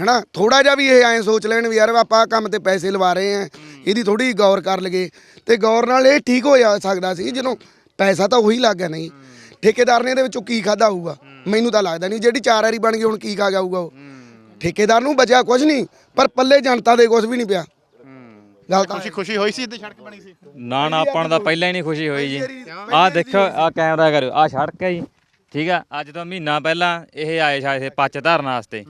ਹਨਾ? ਥੋੜਾ ਜਿਹਾ ਵੀ ਇਹ ਐਂ ਸੋਚ ਲੈਣ ਵੀ ਯਾਰ ਆਪਾਂ ਕੰਮ ਤੇ ਪੈਸੇ ਲਵਾ ਰਹੇ ਆ ਇਹਦੀ ਥੋੜੀ ਗੌਰ ਕਰ ਲਗੇ ਤੇ ਗੌਰ ਨਾਲ ਇਹ ਠੀਕ ਹੋ ਜਾ ਸਕਦਾ ਸੀ ਜਦੋਂ ਪੈਸਾ ਤਾਂ ਉਹੀ ਲੱਗ ਗਿਆ ਨਹੀਂ। ਠੇਕੇਦਾਰ ਨੇ ਇਹਦੇ ਵਿੱਚੋਂ ਕੀ ਖਾਦਾ ਹੋਊਗਾ? ਮੈਨੂੰ ਤਾਂ ਲੱਗਦਾ ਨਹੀਂ। ਜਿਹੜੀ ਚਾਰ ਵਾਰੀ ਬਣ ਗਈ ਹੁਣ ਕੀ ਖਾ ਜਾਊਗਾ ਉਹ? ਠੇਕੇਦਾਰ ਨੂੰ ਬਚਿਆ ਕੁਝ ਨਹੀਂ ਪਰ ਪੱਲੇ ਜਨਤਾ ਦੇ ਕੁਝ ਵੀ ਨਹੀਂ ਪਿਆ। ਗੱਲ ਤਾਂ ਖੁਸ਼ੀ ਖੁਸ਼ੀ ਹੋਈ ਸੀ ਇੱਥੇ ਸੜਕ ਬਣੀ ਸੀ? ਨਾ ਨਾ ਆਪਾਂ ਨੂੰ ਤਾਂ ਪਹਿਲਾਂ ਹੀ ਨਹੀਂ ਖੁਸ਼ੀ ਹੋਈ ਜੀ। ਆਹ ਦੇਖੋ। ਆਹ ਕੈਮਰਾ ਕਰੋ ਆਹ ਸੜਕ ਹੈ ਜੀ। ਠੀਕ ਆ? ਅੱਜ ਤੋਂ ਮਹੀਨਾ ਪਹਿਲਾਂ ਇਹ ਆਏ ਸ਼ਾਇਦ ਪੱਚ ਧਰਨ ਵਾਸਤੇ।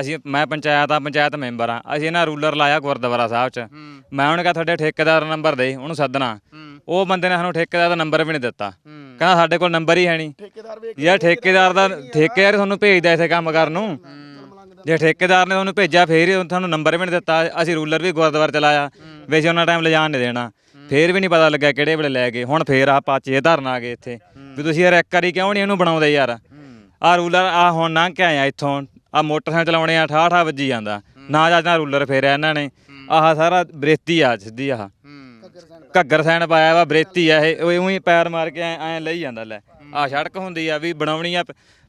ਅਸੀਂ ਮੈਂ ਪੰਚਾਇਤ ਆ ਪੰਚਾਇਤ ਮੈਂਬਰ ਆ। ਅਸੀਂ ਇਹਨਾਂ ਰੂਲਰ ਲਾਇਆ ਗੁਰਦੁਆਰਾ ਸਾਹਿਬ 'ਚ। ਮੈਂ ਉਹਨੇ ਕਿਹਾ ਤੁਹਾਡੇ ਠੇਕੇਦਾਰ ਨੰਬਰ ਦੇ ਉਹਨੂੰ ਸੱਦਣਾ। ਉਹ ਬੰਦੇ ਨੇ ਸਾਨੂੰ ਠੇਕੇਦਾਰ ਦਾ ਨੰਬਰ ਵੀ ਨਹੀਂ ਦਿੱਤਾ। ਕਹਿੰਦਾ ਸਾਡੇ ਕੋਲ ਨੰਬਰ ਹੀ ਹੈ ਨਹੀਂ। ਯਾਰ ਠੇਕੇਦਾਰ ਦਾ ਠੇਕੇਦਾਰ ਤੁਹਾਨੂੰ ਭੇਜਦਾ ਇੱਥੇ ਕੰਮ ਕਰਨ ਨੂੰ। ਜੇ ਠੇਕੇਦਾਰ ਨੇ ਉਹਨੂੰ ਭੇਜਿਆ ਫੇਰ ਤੁਹਾਨੂੰ ਨੰਬਰ ਵੀ ਨਹੀਂ ਦਿੱਤਾ। ਅਸੀਂ ਰੂਲਰ ਵੀ ਗੁਰਦੁਆਰੇ ਚਲਾਇਆ ਵੈਸੇ ਉਹਨਾਂ ਟਾਈਮ ਲਿਜਾਣ ਨਹੀਂ ਦੇਣਾ। ਫੇਰ ਵੀ ਨਹੀਂ ਪਤਾ ਲੱਗਿਆ ਕਿਹੜੇ ਵੇਲੇ ਲੈ ਗਏ। ਹੁਣ ਫੇਰ ਆ ਪਾਚੇ ਧਰਨ ਆ ਗਏ ਇੱਥੇ। ਵੀ ਤੁਸੀਂ ਯਾਰ ਇੱਕ ਵਾਰੀ ਕਿਉਂ ਨਹੀਂ ਇਹਨੂੰ ਬਣਾਉਂਦੇ ਯਾਰ? ਆ ਰੂਲਰ ਆ ਹੁਣ ਲੰਘ ਕੇ ਆਇਆ ਇੱਥੋਂ। ਆ ਮੋਟਰਸਾਈਕਲ ਚਲਾਉਣੇ ਆ ਠਾਹ ਵੱਜੀ ਜਾਂਦਾ। ਨਾ ਜਾਂ ਰੂਲਰ ਫੇਰਿਆ ਇਹਨਾਂ ਨੇ। ਆਹ ਸਾਰਾ ਬਰੇਤੀ ਆ ਸਿੱਧੀ ਆਹ। ਘੱਗਰ ਸੈਣ ਪਾਇਆ ਵਾ ਬਰੇਤੀ ਆ ਇਹ। ਉਹ ਹੀ ਪੈਰ ਮਾਰ ਕੇ ਐ ਲਈ ਜਾਂਦਾ ਲੈ। ਆ ਸੜਕ ਹੁੰਦੀ ਆ ਵੀ ਬਣਾਉਣੀ ਆ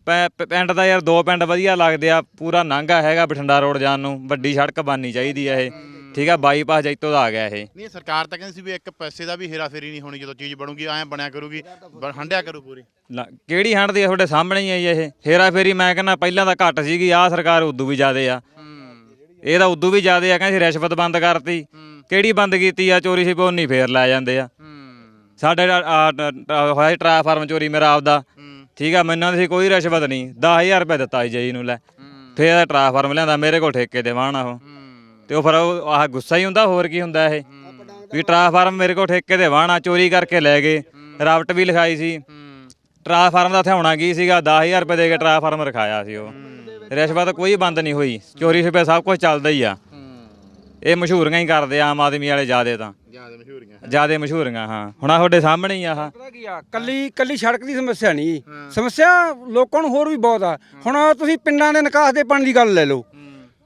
ਪਿੰਡ ਦਾ ਯਾਰ ਦੋ ਪਿੰਡ ਵਧੀਆ ਲੱਗਦੇ ਆ ਪੂਰਾ ਨਾਂਗਾ ਹੈਗਾ ਬਠਿੰਡਾ ਰੋਡ ਜਾਣ ਨੂੰ। ਵੱਡੀ ਸੜਕ ਬਣਨੀ ਚਾਹੀਦੀ ਆ ਇਹ। ਠੀਕ ਆ ਬਾਈਪਾਸ ਜੈਤੋ ਦਾ ਆ ਗਿਆ ਇਹ। ਨਹੀਂ ਸਰਕਾਰ ਤਾਂ ਕਹਿੰਦੀ ਸੀ ਵੀ ਇੱਕ ਪੈਸੇ ਦਾ ਵੀ ਹੇਰਾਫੇਰੀ ਨਹੀਂ ਹੋਣੀ ਜਦੋਂ ਚੀਜ਼ ਬਣੂਗੀ ਐਂ ਬਣਿਆ ਕਰੂਗੀ ਹੰਡਿਆ ਕਰੂ ਪੂਰੀ। ਲਾ- ਕਿਹੜੀ ਹੰਡਦੀ ਆ ਤੁਹਾਡੇ ਸਾਹਮਣੇ ਹੀ ਆ ਜੀ ਇਹ? ਹੇਰਾ ਫੇਰੀ ਮੈਂ ਕਹਿੰਦਾ ਪਹਿਲਾਂ ਤਾਂ ਘੱਟ ਸੀਗੀ ਆ ਸਰਕਾਰ ਉਦੋਂ ਵੀ ਜ਼ਿਆਦੇ ਆ। ਇਹ ਤਾਂ ਉਦੋਂ ਵੀ ਜ਼ਿਆਦੇ ਆ ਕਹਿੰਦੇ ਰਿਸ਼ਵਤ ਬੰਦ ਕਰਤੀ। ਕਿਹੜੀ ਬੰਦ ਕੀਤੀ ਆ ਚੋਰੀ ਛਿਪੋ ਨਹੀਂ ਫੇਰ ਲੈ ਜਾਂਦੇ ਆ। ਸਾਡੇ ਆ- ਆ- ਆ- ਹੋਇਆ ਸੀ ਟਰਾਂਸਫਾਰਮ ਚੋਰੀ ਮੇਰਾ ਆਪਦਾ। ਠੀਕ ਆ ਮੈਨੂੰ ਸੀ ਕੋਈ ਰਿਸ਼ਵਤ ਨਹੀਂ 10000 ਰੁਪਏ ਦਿੱਤਾ ਜੀ ਨੂੰ ਲੈ। ਫੇਰ ਟਰਾਂਸਫਾਰਮ ਲਿਆਂਦਾ ਮੇਰੇ ਕੋਲ ਠੇਕੇ ਤੇ ਵਾਹਣ ਉਹ। ਤੇ ਉਹ ਫਿਰ ਉਹ ਆਹ ਗੁੱਸਾ ਹੀ ਹੁੰਦਾ ਹੋਰ ਕੀ ਹੁੰਦਾ ਇਹ? ਵੀ ਟਰਾਂਸਫਾਰਮ ਮੇਰੇ ਕੋਲ ਠੇਕੇ ਤੇ ਵਾਹਣਾ ਚੋਰੀ ਕਰਕੇ ਲੈ ਗਏ। ਰਾਵਟ ਵੀ ਲਿਖਾਈ ਸੀ। ਟਰਾਂਸਫਾਰਮ ਦਾ ਥਿਆਉਣਾ ਕੀ ਸੀਗਾ? 10000 ਰੁਪਏ ਦੇ ਕੇ ਟਰਾਂਸਫਾਰਮ ਰਖਾਇਆ ਸੀ ਉਹ। ਰਿਸ਼ਵਤ ਕੋਈ ਬੰਦ ਨਹੀਂ ਹੋਈ। ਚੋਰੀ ਛਿਪੇ ਸਭ ਕੁਝ ਚੱਲਦਾ ਹੀ ਆ। ਇਹ ਮਸ਼ਹੂਰੀਆਂ ਹੀ ਕਰਦੇ ਆ ਆਮ ਆਦਮੀ ਵਾਲੇ ਜਿਆਦੇ ਤਾਂ। ਜ਼ਿਆਦਾ ਮਸ਼ਹੂਰੀਆਂ ਜਿਆਦੇ ਮਸ਼ਹੂਰੀਆਂ ਹਾਂ। ਹੁਣ ਆਹ ਤੁਹਾਡੇ ਸਾਹਮਣੇ ਹੀ ਆ ਆਹ। ਪਤਾ ਕੀ ਆ? ਕੱਲੀ ਕੱਲੀ ਸੜਕ ਦੀ ਸਮੱਸਿਆ ਨਹੀਂ। ਸਮੱਸਿਆ ਲੋਕਾਂ ਨੂੰ ਹੋਰ ਵੀ ਬਹੁਤ ਆ। ਹੁਣ ਤੁਸੀਂ ਪਿੰਡਾਂ ਦੇ ਨਿਕਾਸ ਦੇ ਪਾਣੀ ਦੀ ਗੱਲ ਲੈ ਲਓ।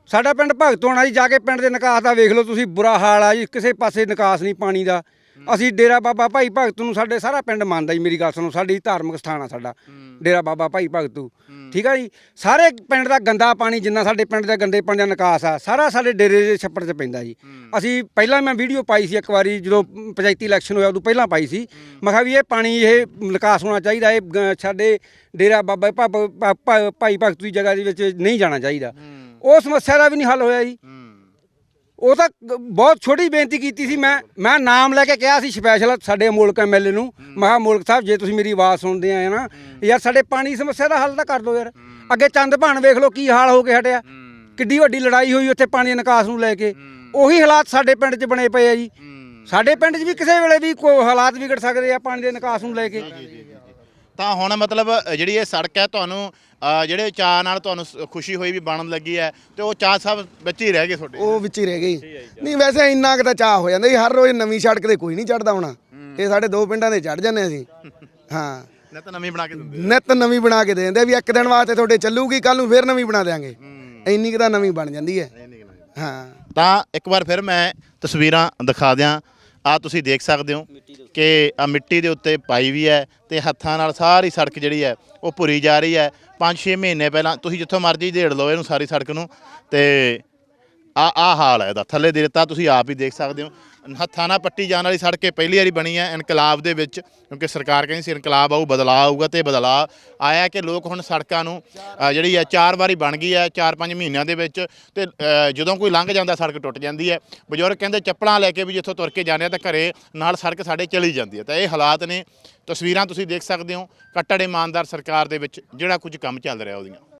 ਸਾਡਾ ਪਿੰਡ ਭਗਤੋਣਾ ਜੀ ਜਾ ਕੇ ਪਿੰਡ ਦੇ ਨਿਕਾਸ ਦਾ ਵੇਖ ਲਓ ਤੁਸੀਂ ਬੁਰਾ ਹਾਲ ਆ ਜੀ ਕਿਸੇ ਪਾਸੇ ਨਿਕਾਸ ਨਹੀਂ ਪਾਣੀ ਦਾ। ਅਸੀਂ ਡੇਰਾ ਬਾਬਾ ਭਾਈ ਭਗਤ ਨੂੰ ਸਾਡੇ ਸਾਰਾ ਪਿੰਡ ਮੰਨਦਾ ਜੀ ਮੇਰੀ ਗੱਲ ਸੁਣੋ ਸਾਡੀ ਧਾਰਮਿਕ ਸਥਾਨ ਆ ਸਾਡਾ ਡੇਰਾ ਬਾਬਾ ਭਾਈ ਭਗਤੂ ਠੀਕ ਆ ਜੀ ਸਾਰੇ ਪਿੰਡ ਦਾ ਗੰਦਾ ਪਾਣੀ ਜਿੰਨਾ ਸਾਡੇ ਪਿੰਡ ਦੇ ਗੰਦੇ ਪਾਣੀ ਦਾ ਨਿਕਾਸ ਆ ਸਾਰਾ ਸਾਡੇ ਡੇਰੇ ਦੇ ਛੱਪੜ 'ਚ ਪੈਂਦਾ ਜੀ। ਅਸੀਂ ਪਹਿਲਾਂ ਮੈਂ ਵੀਡੀਓ ਪਾਈ ਸੀ ਇੱਕ ਵਾਰੀ ਜਦੋਂ ਪੰਚਾਇਤੀ ਇਲੈਕਸ਼ਨ ਹੋਇਆ ਉਦੋਂ ਪਹਿਲਾਂ ਪਾਈ ਸੀ। ਮੈਂ ਕਿਹਾ ਵੀ ਇਹ ਪਾਣੀ ਇਹ ਨਿਕਾਸ ਹੋਣਾ ਚਾਹੀਦਾ ਇਹ ਸਾਡੇ ਡੇਰਾ ਬਾਬਾ ਭਾਈ ਭਗਤ ਦੀ ਜਗ੍ਹਾ ਦੇ ਵਿੱਚ ਨਹੀਂ ਜਾਣਾ ਚਾਹੀਦਾ। ਉਹ ਸਮੱਸਿਆ ਦਾ ਵੀ ਨਹੀਂ ਹੱਲ ਹੋਇਆ ਜੀ। ਉਹ ਤਾਂ ਬਹੁਤ ਛੋਟੀ ਬੇਨਤੀ ਕੀਤੀ ਸੀ ਮੈਂ। ਮੈਂ ਨਾਮ ਲੈ ਕੇ ਕਿਹਾ ਸੀ ਸਪੈਸ਼ਲ ਸਾਡੇ ਮੁਲਕ ਐਮਐਲਏ ਨੂੰ। ਮੈਂ ਕਿਹਾ ਮੁਲਕ ਸਾਹਿਬ ਜੇ ਤੁਸੀਂ ਮੇਰੀ ਆਵਾਜ਼ ਸੁਣਦੇ ਆਏ ਨਾ ਯਾਰ ਸਾਡੇ ਪਾਣੀ ਦੀ ਸਮੱਸਿਆ ਦਾ ਹੱਲ ਤਾਂ ਕਰ ਦਿਓ ਯਾਰ। ਅੱਗੇ ਚੰਦ ਭਾਣ ਵੇਖ ਲਓ ਕੀ ਹਾਲ ਹੋ ਕੇ ਹਟਿਆ। ਕਿੱਡੀ ਵੱਡੀ ਲੜਾਈ ਹੋਈ ਉੱਥੇ ਪਾਣੀ ਦੇ ਨਿਕਾਸ ਨੂੰ ਲੈ ਕੇ। ਉਹੀ ਹਾਲਾਤ ਸਾਡੇ ਪਿੰਡ 'ਚ ਬਣੇ ਪਏ ਆ ਜੀ। ਸਾਡੇ ਪਿੰਡ 'ਚ ਵੀ ਕਿਸੇ ਵੇਲੇ ਵੀ ਕੋਈ ਹਾਲਾਤ ਵਿਗੜ ਸਕਦੇ ਆ ਪਾਣੀ ਦੇ ਨਿਕਾਸ ਨੂੰ ਲੈ ਕੇ। ਤਾਂ ਹੁਣ ਮਤਲਬ ਜਿਹੜੀ ਇਹ ਸੜਕ ਹੈ ਤੁਹਾਨੂੰ ਜਿਹੜੇ ਚਾਹ ਨਾਲ ਤੁਹਾਨੂੰ ਖੁਸ਼ੀ ਹੋਈ ਵੀ ਬਣਨ ਲੱਗੀ ਹੈ ਤੇ ਉਹ ਚਾਹ ਸਭ ਵਿੱਚ ਹੀ ਰਹਿ ਗਏ ਤੁਹਾਡੇ। ਉਹ ਵਿੱਚ ਹੀ ਰਹਿ ਗਈ ਨਹੀਂ ਵੈਸੇ ਇੰਨਾ ਕੁ ਤਾਂ ਚਾਹ ਹੋ ਜਾਂਦਾ ਜੀ। ਹਰ ਰੋਜ਼ ਨਵੀਂ ਸੜਕ ਤੇ ਕੋਈ ਨਹੀਂ ਚੜਦਾ ਹੋਣਾ। ਇਹ ਸਾਡੇ ਦੋ ਪਿੰਡਾਂ ਦੇ ਚੜ ਜਾਂਦੇ ਅਸੀਂ। ਹਾਂ। ਨਾ ਤਾਂ ਨਵੀਂ ਬਣਾ ਕੇ ਦਿੰਦੇ ਨਿਤ ਨਵੀਂ ਬਣਾ ਕੇ ਦੇ ਦਿੰਦੇ ਵੀ ਇੱਕ ਦਿਨ ਵਾਸਤੇ ਤੁਹਾਡੇ ਚੱਲੂਗੀ ਕੱਲ ਨੂੰ ਫੇਰ ਨਵੀਂ ਬਣਾ ਦੇਾਂਗੇ ਇੰਨੀ ਕੁ ਤਾਂ ਨਵੀਂ ਬਣ ਜਾਂਦੀ ਹੈ। ਹਾਂ। ਤਾਂ ਇੱਕ ਵਾਰ ਫਿਰ ਮੈਂ ਤਸਵੀਰਾਂ ਦਿਖਾ ਦਿਆਂ। ਆ ਤੁਸੀਂ ਦੇਖ ਸਕਦੇ ਹੋ ਕਿ ਆ ਮਿੱਟੀ ਦੇ ਉੱਤੇ ਪਾਈ ਵੀ ਹੈ ਤੇ ਹੱਥਾਂ ਨਾਲ ਸਾਰੀ ਸੜਕ ਜਿਹੜੀ ਹੈ ਉਹ ਭੁਰੀ ਜਾ ਰਹੀ ਹੈ। 5-6 ਮਹੀਨੇ ਪਹਿਲਾਂ ਤੁਸੀਂ ਜਿੱਥੋਂ ਮਰਜ਼ੀ ਢੇੜ ਲਓ ਇਹਨੂੰ ਸਾਰੀ ਸੜਕ ਨੂੰ ਤੇ ਆ ਆ ਹਾਲ ਹੈ ਇਹਦਾ। ਥੱਲੇ ਦੇ ਦਿੱਤਾ ਤੁਸੀਂ ਆਪ ਹੀ ਦੇਖ ਸਕਦੇ ਹੋ। ਹੱਥਾਂ ਨਾਲ ਪੱਟੀ ਜਾਣ ਵਾਲੀ ਸੜਕ ਇਹ ਪਹਿਲੀ ਵਾਰੀ ਬਣੀ ਹੈ ਇਨਕਲਾਬ ਦੇ ਵਿੱਚ, ਕਿਉਂਕਿ ਸਰਕਾਰ ਕਹਿੰਦੀ ਸੀ ਇਨਕਲਾਬ ਆਊ, ਬਦਲਾਅ ਆਊਗਾ ਤੇ ਬਦਲਾਅ ਆਇਆ ਕਿ ਲੋਕ ਹੁਣ ਸੜਕਾਂ ਨੂੰ ਜਿਹੜੀ ਹੈ ਚਾਰ ਵਾਰੀ ਬਣ ਗਈ ਹੈ 4-5 ਮਹੀਨਿਆਂ ਦੇ ਵਿੱਚ ਤੇ ਜਦੋਂ ਕੋਈ ਲੰਘ ਜਾਂਦਾ ਸੜਕ ਟੁੱਟ ਜਾਂਦੀ ਹੈ। ਬਜ਼ੁਰਗ ਕਹਿੰਦੇ ਚੱਪਲਾਂ ਲੈ ਕੇ ਵੀ ਜਿੱਥੋਂ ਤੁਰ ਕੇ ਜਾਂਦੇ ਆ ਤਾਂ ਘਰੇ ਨਾਲ ਸੜਕ ਸਾਡੇ ਚਲੀ ਜਾਂਦੀ ਹੈ। ਤਾਂ ਇਹ ਹਾਲਾਤ ਨੇ, ਤਸਵੀਰਾਂ ਤੁਸੀਂ ਦੇਖ ਸਕਦੇ ਹੋ, ਕੱਟੜ ਇਮਾਨਦਾਰ ਸਰਕਾਰ ਦੇ ਵਿੱਚ ਜਿਹੜਾ ਕੁਝ ਕੰਮ ਚੱਲ ਰਿਹਾ ਉਹਦੀਆਂ।